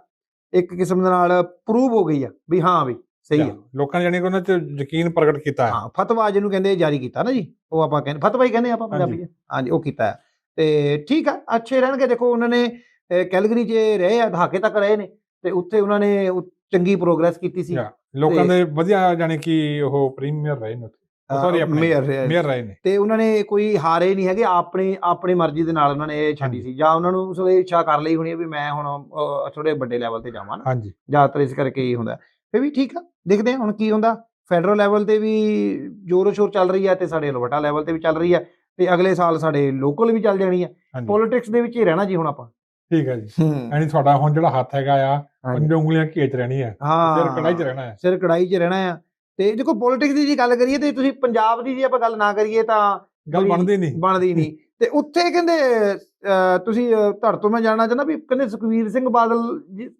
ਇੱਕ ਕਿਸਮ ਦੇ ਨਾਲ ਪ੍ਰੂਵ ਹੋ ਗਈ ਆ ਵੀ ਹਾਂ ਵੀ ਸਹੀ ਆ। ਲੋਕਾਂ ਨੇ ਜਾਣੀ ਕਿ ਉਹਨਾਂ 'ਚ ਯਕੀਨ ਪ੍ਰਗਟ ਕੀਤਾ ਹੈ। ਹਾਂ ਫਤਵਾ ਜਿਹਨੂੰ ਕਹਿੰਦੇ ਜਾਰੀ ਕੀਤਾ ਨਾ ਜੀ। ਉਹ ਆਪਾਂ ਕਹਿੰਦੇ ਫਤਵਾ ਹੀ ਕਹਿੰਦੇ ਆਪਾਂ ਪੰਜਾਬੀ 'ਚ। ਹਾਂਜੀ ਉਹ ਕੀਤਾ ਹੈ। ਤੇ ਠੀਕ ਆ ਅੱਛੇ ਰਹਿਣਗੇ। ਦੇਖੋ ਉਹਨਾਂ ਨੇ ਕੈਲਗਰੀ 'ਚ ਰਹੇ ਆ ਦਹਾਕੇ ਤੱਕ ਰਹੇ ਨੇ ਤੇ ਉੱਥੇ ਉਹਨਾਂ ਨੇ ਚੰਗੀ ਪ੍ਰੋਗਰੈਸ ਕੀਤੀ ਸੀ। ਲੋਕਾਂ ਤੇ- ਦੇ ਵਧੀਆ ਜਾਣੀ ਕਿ ਉਹ ਪ੍ਰੀਮੀਅਰ ਰਹੇ ਨੇ sorry, ਆਪਣੇ- ਮੇਅਰ ਮੇਅਰ ਰਹੇ ਨੇ। ਤੇ ਉਹਨਾਂ ਨੇ ਕੋਈ ਹਾਰੇ ਨਹੀਂ ਹੈਗੇ ਆਪਣੀ ਆਪਣੀ ਮਰਜ਼ੀ ਦੇ ਨਾਲ ਉਹਨਾਂ ਨੇ ਇਹ ਛੱਡੀ। ਸੀ। ਜਾਂ ਉਹਨਾਂ ਨੂੰ ਉਸ ਵੇਲੇ ਇੱਛਾ ਕਰ ਲਈ ਹੋਣੀ ਹੈ ਵੀ ਮੈਂ ਹੁਣ ਥੋੜੇ ਵੱਡੇ ਲੈਵਲ ਤੇ ਜਾਵਾਂ ਨਾ। ਹਾਂਜੀ। ਜ਼ਿਆਦਾਤਰ ਇਸ ਕਰਕੇ ਹੀ ਹੁੰਦਾ। ਫੇ ਵੀ ਠੀਕ ਆ ਦੇਖਦੇ ਹਾਂ ਹੁਣ ਕੀ ਹੁੰਦਾ। ਫੈਡਰਲ ਲੈਵਲ ਤੇ ਵੀ ਜ਼ੋਰੋ ਸ਼ੋਰ ਚੱਲ ਰਹੀ ਹੈ ਤੇ ਸਾਡੇ ਲੋਟਾ ਲੈਵਲ ਤੇ ਵੀ ਚੱਲ ਰਹੀ ਹੈ ਤੇ ਅਗਲੇ ਸਾਲ ਸਾਡੇ ਲੋਕਲ ਵੀ ਚੱਲ ਜਾਣੀ ਹੈ। ਪੋਲਿਟਿਕਸ ਦੇ ਵਿੱਚ ਹੀ ਰਹਿਣਾ ਜੀ ਹੁਣ ਆਪਾਂ। ਠੀਕ ਹੈ ਜੀ। ਯਾਨੀ ਤੁਹਾਡਾ ਹੁਣ ਜਿਹੜਾ ਹੱਥ ਹੈਗਾ ਆ। ਪੰਜ ਉਂਗਲੀਆਂ ਘੇਚ ਰਹਿਣੀ ਹੈ ਹਾਂ। ਸਿਰ ਕੜਾਈ 'ਚ ਰਹਿਣਾ ਹੈ। ਸਿਰ ਕੜਾਈ 'ਚ ਰਹਿਣਾ ਆ। ਤੇ ਦੇਖੋ ਪੋਲਿਟਿਕਸ ਦੀ ਜੀ ਗੱਲ ਕਰੀਏ ਤੇ ਤੁਸੀਂ ਪੰਜਾਬ ਦੀ ਜੇ ਆਪਾਂ ਗੱਲ ਨਾ ਕਰੀਏ ਤਾਂ ਗੱਲ ਬਣਦੀ ਨਹੀਂ। ਬਣਦੀ ਨਹੀਂ। ਤੇ ਉੱਥੇ ਕਹਿੰਦੇ ਤੁਸੀਂ ਤੁਹਾਡੇ ਤੋਂ ਮੈਂ ਜਾਣਨਾ ਚਾਹੁੰਦਾ ਵੀ ਕਹਿੰਦੇ ਸੁਖਵੀਰ ਸਿੰਘ ਬਾਦਲ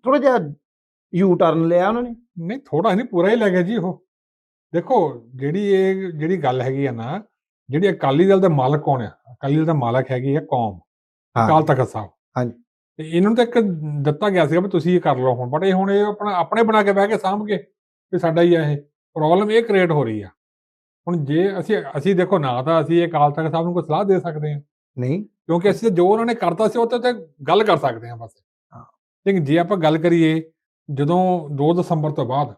ਥੋੜਾ ਜਿਹਾ ਯੂ ਟਰਨ ਲਿਆ ਉਹਨਾਂ ਨੇ। ਨਹੀਂ ਥੋੜਾ ਨਹੀਂ ਪੂਰਾ ਹੀ ਲੈ ਗਿਆ ਜੀ ਉਹ। ਦੇਖੋ ਜਿਹੜੀ ਇਹ ਜਿਹੜੀ ਗੱਲ ਹੈਗੀ ਆ ਨਾ ਜਿਹੜੀ ਅਕਾਲੀ ਦਲ ਦਾ ਮਾਲਕ ਕੌਣ ਆ? ਅਕਾਲੀ ਦਲ ਦਾ ਮਾਲਕ ਹੈਗੀ ਆ ਕੌਮ ਹਾਂ। ਅਕਾਲ ਤਖਤ ਸਾਹਿਬ। ਹਾਂਜੀ। ਤੇ ਇਹਨਾਂ ਨੂੰ ਤਾਂ ਇੱਕ ਦਿੱਤਾ ਗਿਆ ਸੀਗਾ ਵੀ ਤੁਸੀਂ ਇਹ ਕਰ ਲਓ ਹੁਣ ਬਟ ਇਹ ਹੁਣ ਇਹ ਆਪਣਾ ਆਪਣੇ ਬਣਾ ਕੇ ਬਹਿ ਕੇ ਸਾਂਭ ਕੇ ਵੀ ਸਾਡਾ ਹੀ ਆ ਇਹ। ਪ੍ਰੋਬਲਮ ਇਹ ਕ੍ਰੀਏਟ ਹੋ ਰਹੀ ਆ। ਹੁਣ ਜੇ ਅਸੀਂ ਅਸੀਂ ਦੇਖੋ ਨਾ ਤਾਂ ਅਸੀਂ ਇਹ ਅਕਾਲ ਤਖਤ ਸਾਹਿਬ ਨੂੰ ਕੋਈ ਸਲਾਹ ਦੇ ਸਕਦੇ ਹਾਂ। ਨਹੀਂ। ਕਿਉਂਕਿ ਅਸੀਂ ਜੋ ਉਹਨਾਂ ਨੇ ਕਰਤਾ ਸੀ ਉਹ ਤੇ ਗੱਲ ਕਰ ਸਕਦੇ ਹਾਂ ਬਸ। ਹਾਂ। ਲੇਕਿਨ ਜੇ ਆਪਾਂ ਗੱਲ ਕਰੀਏ ਜਦੋਂ 2 ਦਸੰਬਰ ਤੋਂ ਬਾਅਦ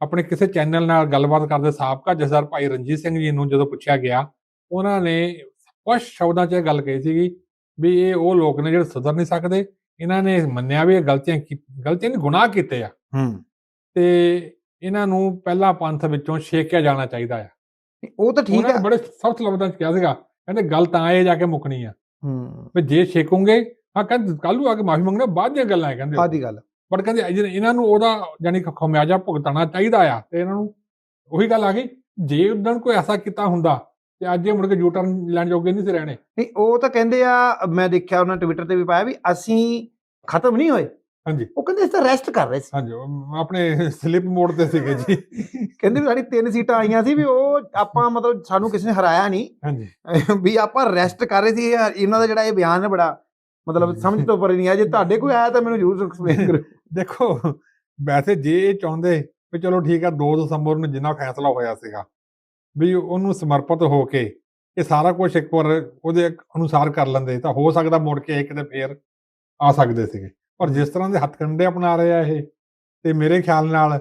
ਆਪਣੇ ਕਿਸੇ ਚੈਨਲ ਨਾਲ ਗੱਲਬਾਤ ਕਰਦੇ ਸਾਬਕਾ ਜਸਦਾਰ ਭਾਈ ਰਣਜੀਤ ਸਿੰਘ ਜੀ ਨੂੰ ਜਦੋਂ ਪੁੱਛਿਆ ਗਿਆ ਉਹਨਾਂ ਨੇ ਸਪਸ਼ਟ ਸ਼ਬਦਾਂ 'ਚ ਇਹ ਗੱਲ ਕਹੀ ਸੀਗੀ ਵੀ ਇਹ ਉਹ ਲੋਕ ਨੇ ਜਿਹੜੇ ਸੁਧਰ ਨਹੀਂ ਸਕਦੇ। ਇਹਨਾਂ ਨੇ ਮੰਨਿਆ ਵੀ ਇਹ ਗਲਤੀਆਂ ਗਲਤੀਆਂ ਨਹੀਂ ਗੁਨਾਹ ਕੀਤੇ ਆ। ਹੂੰ। ਤੇ ਇਹਨਾਂ ਨੂੰ ਪਹਿਲਾਂ ਪੰਥ ਵਿੱਚੋਂ ਛੇਕਿਆ ਜਾਣਾ ਚਾਹੀਦਾ ਆ। ਉਹ ਤਾਂ ਠੀਕ ਉਹਨਾਂ ਹੈ ਨੇ ਬੜੇ ਸਖਤ ਲਫ਼ਜ਼ਾਂ 'ਚ ਕਿਹਾ ਸੀਗਾ ਕਹਿੰਦੇ ਗੱਲ ਤਾਂ ਇਹ ਜਾ ਕੇ ਮੁੱਕਣੀ ਆ। ਹੂੰ। ਵੀ ਜੇ ਛੇਕੋਗੇ ਹਾਂ ਕਹਿੰਦੇ ਕੱਲ ਨੂੰ ਆ ਕੇ ਮਾਫੀ ਮੰਗਣਾ ਬਾਅਦ ਦੀਆਂ ਗੱਲਾਂ ਕਹਿੰਦੇ ਆਦੀ ਗੱਲ। ਬਟ ਕਹਿੰਦੇ ਇਹਨਾਂ ਨੂੰ ਉਹਦਾ ਯਾਨੀ ਖਮਿਆਜਾ ਭੁਗਤਣਾ ਚਾਹੀਦਾ ਆ ਤੇ ਇਹਨਾਂ ਨੂੰ ਉਹੀ ਗੱਲ ਆ ਗਈ ਜੇ ਉਦੋਂ ਕੋਈ ਐਸਾ ਕੀਤਾ ਹੁੰਦਾ ਤੇ ਅੱਜ ਇਹ ਮੁੜ ਕੇ ਯੂ ਟਰਨ ਲੈਣ ਜੋਗੇ ਨਹੀਂ ਸੀ ਰਹਿਣੇ। ਨਹੀਂ ਉਹ ਤਾਂ ਕਹਿੰਦੇ ਆ ਮੈਂ ਦੇਖਿਆ ਉਹਨਾਂ ਟਵਿੱਟਰ ਤੇ ਵੀ ਪਾਇਆ ਵੀ ਅਸੀਂ ਖਤਮ ਨਹੀਂ ਹੋਏ। ਹਾਂਜੀ। ਉਹ ਕਹਿੰਦੇ ਅਸੀਂ ਤਾਂ ਰੈਸਟ ਕਰ ਰਹੇ ਸੀ। ਹਾਂਜੀ ਉਹ ਆਪਣੇ ਸਲਿੱਪ ਮੋਡ ਤੇ ਸੀਗੇ ਜੀ। ਕਹਿੰਦੇ ਵੀ ਸਾਡੀ ਤਿੰਨ ਸੀਟਾਂ ਆਈਆਂ ਸੀ ਵੀ ਉਹ ਆਪਾਂ ਮਤਲਬ ਸਾਨੂੰ ਕਿਸੇ ਨੇ ਹਰਾਇਆ ਨਹੀਂ। ਹਾਂਜੀ। ਵੀ ਆਪਾਂ ਰੈਸਟ ਕਰ ਰਹੇ ਸੀ ਇਹ- ਇਹਨਾਂ ਦਾ ਜਿਹੜਾ ਇਹ ਬਿਆਨ ਹੈ ਬੜਾ ਮਤਲਬ ਸਮਝ ਤੋਂ ਪਰੇ ਨਹੀਂ ਆ ਜੇ ਤੁਹਾਡੇ ਕੋਈ ਆਇਆ ਤਾਂ ਮੈਨੂੰ ਜ਼ਰੂਰ ਐਕਸਪਲੇਨ ਕਰੋ ਦੇਖੋ ਵੈਸੇ ਜੇ ਇਹ ਚਾਹੁੰਦੇ ਵੀ ਚਲੋ ਠੀਕ ਆ 2 ਦਸੰਬਰ ਨੂੰ ਜਿੰਨਾ ਫੈਸਲਾ ਹੋਇਆ ਸੀਗਾ ਵੀ ਉਹਨੂੰ ਸਮਰਪਿਤ ਹੋ ਕੇ ਇਹ ਸਾਰਾ ਕੁਝ ਇੱਕ ਵਾਰ ਉਹਦੇ ਅਨੁਸਾਰ ਕਰ ਲੈਂਦੇ ਤਾਂ ਹੋ ਸਕਦਾ ਮੁੜ ਕੇ ਇਹ ਕਿਤੇ ਫੇਰ ਆ ਸਕਦੇ ਸੀਗੇ। ਪਰ ਜਿਸ ਤਰ੍ਹਾਂ ਦੇ ਹੱਥਕੰਡੇ ਅਪਣਾ ਰਹੇ ਆ ਇਹ ਤੇ ਮੇਰੇ ਖਿਆਲ ਨਾਲ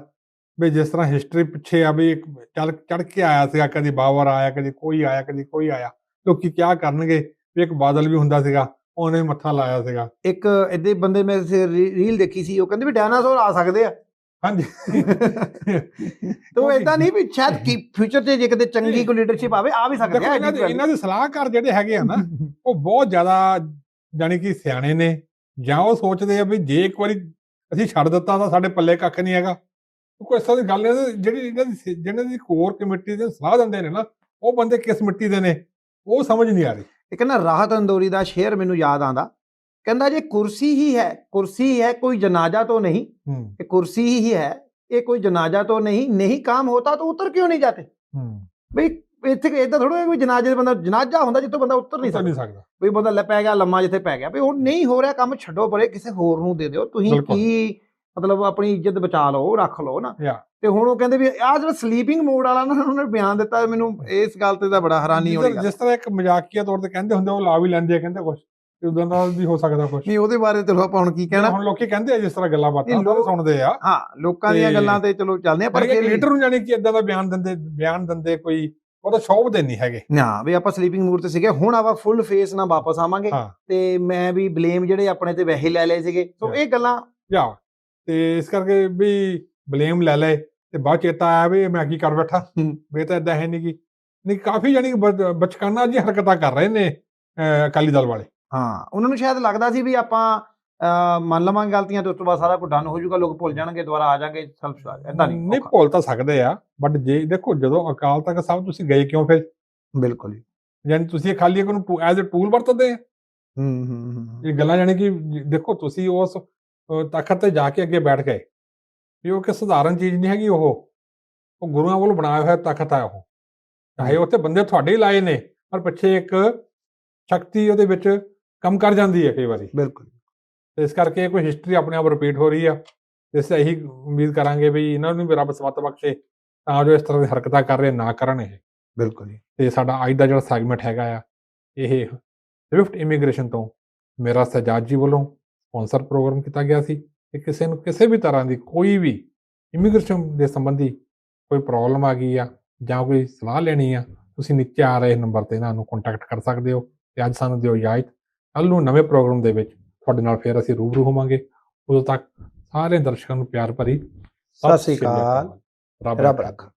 ਵੀ ਜਿਸ ਤਰ੍ਹਾਂ ਹਿਸਟਰੀ ਪਿੱਛੇ ਆ ਵੀ ਚੱਲ ਚੜ ਕੇ ਆਇਆ ਸੀਗਾ ਕਦੀ ਬਾਬਰ ਆਇਆ ਕਦੀ ਕੋਈ ਆਇਆ ਕਦੀ ਕੋਈ ਆਇਆ ਲੋਕੀ ਕਿਆ ਕਰਨਗੇ ਵੀ ਇੱਕ ਬਾਦਲ ਵੀ ਹੁੰਦਾ ਸੀਗਾ ਉਹਨੇ ਮੱਥਾ ਲਾਇਆ ਸੀਗਾ। ਇੱਕ ਇਦਾਂ ਬੰਦੇ ਮੈਂ ਰੀਲ ਦੇਖੀ ਸੀ ਉਹ ਕਹਿੰਦੇ ਵੀ ਡਾਇਨਾਸੌਰ ਆ ਸਕਦੇ ਆ। ਹਾਂਜੀ। ਤੇ ਇਦਾਂ ਨਹੀਂ ਵੀ ਸ਼ਾਇਦ ਕੀ ਫਿਊਚਰ 'ਚ ਜੇ ਕਿਤੇ ਚੰਗੀ ਕੋਈ ਲੀਡਰਸ਼ਿਪ ਆਵੇ ਆ ਵੀ ਸਕਦੇ ਆ ਇਹਨਾਂ ਦੇ ਸਲਾਹਕਾਰ ਜਿਹੜੇ ਹੈਗੇ ਆ ਨਾ ਉਹ ਬਹੁਤ ਜ਼ਿਆਦਾ ਜਾਣੀ ਕਿ ਸਿਆਣੇ ਨੇ ਜਾਂ ਉਹ ਸੋਚਦੇ ਆ ਵੀ ਜੇ ਇੱਕ ਵਾਰੀ ਅਸੀਂ ਛੱਡ ਦਿੱਤਾ ਤਾਂ ਸਾਡੇ ਪੱਲੇ ਕੱਖ ਨਹੀਂ ਹੈਗਾ। ਕੋਈ ਇਸ ਤਰ੍ਹਾਂ ਦੀ ਗੱਲ ਨਹੀਂ ਜਿਹੜੀ ਇਹਨਾਂ ਦੀ ਜਿਹਨਾਂ ਦੀ ਕੋਰ ਕਮੇਟੀ ਦੇ ਸਲਾਹ ਦਿੰਦੇ ਨੇ ਨਾ ਉਹ ਬੰਦੇ ਕਿਸ ਮਿੱਟੀ ਦੇ ਨੇ? ਉਹ ਸਮਝ ਨਹੀਂ ਆ ਰਹੀ। ਇੱਕ ਨਾ ਰਾਹਤ ਅੰਦੋਰੀ ਦਾ ਸ਼ੇਰ ਮੈਨੂੰ ਯਾਦ ਆਂਦਾ ਕਹਿੰਦਾ ਜੇ ਕੁਰਸੀ ਹੀ ਹੈ ਕੁਰਸੀ ਹੈ ਕੋਈ ਜਨਾਜ਼ਾ ਤੋਂ ਨਹੀਂ ਇਹ ਕੁਰਸੀ ਹੀ ਹੈ ਇਹ ਕੋਈ ਜਨਾਜ਼ਾ ਤੋਂ ਨਹੀਂ ਨਹੀਂ ਕਾਮ ਹੋਤਾ ਤਾਂ ਉਤਰ ਕਿਉਂ ਨਹੀਂ ਜਾਤੇ ਬਈ ਇੱਥੇ ਇਦਾਂ ਥੋੜਾ ਕੋਈ ਜਨਾਜ਼ੇ ਦਾ ਬੰਦਾ ਜਨਾਜ਼ਾ ਹੁੰਦਾ ਜਿੱਥੋਂ ਬੰਦਾ ਉਤਰ ਨਹੀਂ ਸਕਦਾ ਨਹੀਂ ਸਕਦਾ। ਵੀ ਬੰਦਾ ਲੈ ਪੈ ਗਿਆ ਲੰਮਾ ਜਿੱਥੇ ਪੈ ਗਿਆ। ਵੀ ਹੁਣ ਨਹੀਂ ਹੋ ਰਿਹਾ ਕੰਮ ਛੱਡੋ ਪਰੇ ਕਿਸੇ ਹੋਰ ਨੂੰ ਦੇ ਦਿਓ। ਤੁਸੀਂ ਬਿਲਕੁਲ। ਕੀ ਮਤਲਬ ਆਪਣੀ ਇੱਜ਼ਤ ਬਚਾ ਲਓ ਰੱਖ ਲਓ ਨਾ। Yeah. ਤੇ ਹੁਣ ਉਹ ਕਹਿੰਦੇ ਵੀ ਆਹ ਜਿਹੜਾ ਸਲੀਪਿੰਗ ਮੋਡ ਵਾਲਾ ਨਾ ਉਹਨੇ ਬਿਆਨ ਦਿੱਤਾ ਮੈਨੂੰ ਇਸ ਗੱਲ ਤੇ ਤਾਂ ਬੜਾ ਹੈਰਾਨੀ ਹੋਣੀ ਜਿਸ- ਜਿਸ ਤਰ੍ਹਾਂ ਇੱਕ ਮਜ਼ਾਕੀਆ ਤੌਰ ਤੇ ਕਹਿੰਦੇ ਹੁੰਦੇ ਉਹ ਲਾ ਵੀ ਲੈਂਦੇ ਆ ਕਹਿੰਦੇ ਕੁਝ ਉਦਾਂ ਦਾ ਵੀ ਹੋ ਸਕਦਾ ਕੁਝ ਨਹੀਂ ਉਹਦੇ ਬਾਰੇ ਚਲੋ ਆਪਾਂ ਹੁਣ ਕੀ ਕਹਿਣਾ? ਹੁਣ ਲੋਕੀ ਕਹਿੰਦੇ ਆ ਜਿਸ ਤਰ੍ਹਾਂ ਗੱਲਾਂ ਬਾਤਾਂ ਉਹ ਤਾਂ ਲੋਕ- ਸੁਣਦੇ ਆ। ਹਾਂ ਲੋਕਾਂ ਦੀਆਂ ਤੇ- ਗੱਲਾਂ ਤੇ ਚਲੋ ਚੱਲਦੇ ਆ ਪਰ ਪਰ ਲੀਡਰ ਨੂੰ ਜਾਣੀ ਕਿ ਇਦਾਂ ਦਾ ਬਿਆਨ ਦਿੰਦੇ ਬਿਆਨ ਦਿੰਦੇ ਕੋਈ ਉਹ ਤਾਂ ਸ਼ੌਭ ਨਹੀਂ ਹੈਗੇ ਨਾ ਵੀ ਆਪਾਂ ਸਲੀਪਿੰਗ ਮੂਡ ਤੇ ਸੀਗੇ ਹੁਣ ਆਪਾਂ ਫੁੱਲ ਫੇਸ ਨਾਲ ਵਾਪਸ ਆਵਾਂਗੇ ਹਾਂ। ਤੇ ਮੈਂ ਵੀ ਬਲੇਮ ਜਿਹੜੇ ਆਪਣੇ ਤੇ ਵੈਸੇ ਲੈ ਲਏ ਸੀਗੇ ਸੋ। ਇਹ ਗੱਲਾਂ ਜਾ ਤੇ ਇਸ ਕਰਕੇ ਵੀ ਬਲੇਮ ਲੈ ਲਏ ਤੇ ਬਾਅਦ ਚੇਤਾ ਆਇਆ ਵੀ ਮੈਂ ਕੀ ਕਰ ਬੈਠਾ ਹੂੰ। ਵੀ ਇਹ ਤਾਂ ਇਦਾਂ ਹੈ ਨਹੀਂ ਕਿ ਨਹੀਂ ਕਾਫੀ ਜਾਨੀ ਬਚਕਾਨਾ ਜੀ ਹਰਕਤਾਂ ਕਰ ਰਹੇ ਨੇ ਅਹ, ਅਕਾਲੀ ਦਲ ਵਾਲੇ ਹਾਂ ਉਹਨਾਂ ਨੂੰ ਸ਼ਾਇਦ ਲੱਗਦਾ ਸੀ ਵੀ ਆਪਾਂ ਮੰਨ ਲਵਾਂਗੇ ਗਲਤੀਆਂ ਤੇ ਉਸ ਤੋਂ ਬਾਅਦ ਸਾਰਾ ਕੁਝ ਡਨ ਹੋ ਜਾਊਗਾ ਲੋਕ ਭੁੱਲ ਜਾਣਗੇ ਦੁਬਾਰਾ ਆ ਜਾਣਗੇ ਸੈਲਫ ਇਦਾਂ ਨਹੀਂ ਨਹੀਂ। ਭੁੱਲ ਤਾਂ ਸਕਦੇ ਆ ਬਟ ਜੇ ਦੇਖੋ ਜਦੋਂ ਅਕਾਲ ਤਖਤ ਸਾਹਿਬ ਤੁਸੀਂ ਗਏ ਕਿਉਂ ਫਿਰ? ਬਿਲਕੁਲ ਜੀ। ਯਾਨੀ ਤੁਸੀਂ ਖਾਲੀ ਇੱਕ ਨੂੰ ਐਜ਼ ਅ ਟੂਲ ਵਰਤਦੇ ਆ? ਹੂੰ ਹੂੰ ਇਹ ਗੱਲਾਂ ਜਾਨੀ ਕਿ ਦੇਖੋ ਤੁਸੀਂ ਉਸ ਤਖਤ ਤੇ ਜਾ ਕੇ ਅੱਗੇ ਬੈਠ ਗਏ। ਵੀ ਉਹ ਕਿ ਸਧਾਰਨ ਚੀਜ਼ ਨਹੀਂ ਹੈਗੀ ਉਹ। ਉਹ ਗੁਰੂਆਂ ਵੱਲੋਂ ਬਣਾਇਆ ਹੋਇਆ ਤਖਤ ਹੈ ਉਹ। ਚਾਹੇ ਉੱਥੇ ਬੰਦੇ ਤੁਹਾਡੇ ਹੀ ਲਾਏ ਨੇ ਪਰ ਪਿੱਛੇ ਇੱਕ ਸ਼ਕਤੀ ਉਹਦੇ ਵਿੱਚ ਕੰਮ ਕਰ ਜਾਂਦੀ ਹੈ ਕਈ ਵਾਰੀ। ਬਿਲਕੁਲ। ਤੇ ਇਸ ਕਰਕੇ ਕੋਈ ਹਿਸਟਰੀ ਆਪਣੇ ਆਪ ਰਿਪੀਟ ਹੋ ਰਹੀ ਆ। ਤੇ ਅਸੀਂ ਇਹੀ ਉਮੀਦ ਕਰਾਂਗੇ ਵੀ ਇਹਨਾਂ ਨੂੰ ਵੀ ਰੱਬ ਸਮਤ ਬਖਸ਼ੇ ਤਾਂ ਜੋ ਇਸ ਤਰ੍ਹਾਂ ਦੀ ਹਰਕਤਾਂ ਕਰ ਰਹੇ ਨਾ ਕਰਨ ਇਹ। ਬਿਲਕੁਲ ਜੀ। ਤੇ ਸਾਡਾ ਅੱਜ ਦਾ ਜਿਹੜਾ ਸੈਗਮੈਂਟ ਹੈਗਾ ਆ ਇਹ ਸਵਿਫਟ ਇਮੀਗ੍ਰੇਸ਼ਨ ਤੋਂ ਮੇਰਾ ਸਜਾਦ ਜੀ ਵੱਲੋਂ ਸਪਾਂਸਰ ਪ੍ਰੋਗਰਾਮ ਕੀਤਾ ਗਿਆ ਸੀ। ਕਿ ਕਿਸੇ ਨੂੰ ਕਿਸੇ ਵੀ ਤਰ੍ਹਾਂ ਦੀ ਕੋਈ ਵੀ ਇਮੀਗ੍ਰੇਸ਼ਨ ਦੇ ਸੰਬੰਧੀ ਕੋਈ ਪ੍ਰੋਬਲਮ ਆ ਗਈ ਆ ਜਾਂ ਕੋਈ ਸਲਾਹ ਲੈਣੀ ਆ ਤੁਸੀਂ ਨੀਚੇ ਆ ਰਹੇ ਨੰਬਰ ਤੇ ਇਹਨਾਂ ਨੂੰ ਕੰਟੈਕਟ ਕਰ ਸਕਦੇ ਹੋ। ਤੇ ਅੱਜ ਸਾਨੂੰ ਦਿਓ ਇਜਾਜ਼ਤ। ਕੱਲ ਨੂੰ ਨਵੇਂ ਪ੍ਰੋਗਰਾਮ ਦੇ ਵਿੱਚ ਤੁਹਾਡੇ ਨਾਲ ਫੇਰ ਅਸੀਂ ਰੂਬਰੂ ਹੋਵਾਂਗੇ। ਉਦੋਂ ਤੱਕ ਸਾਰੇ ਦਰਸ਼ਕਾਂ ਨੂੰ ਪਿਆਰ ਭਰੀ ਸਤਿ ਸ੍ਰੀ ਅਕਾਲ। ਰੱਬ ਰੱਖਾ।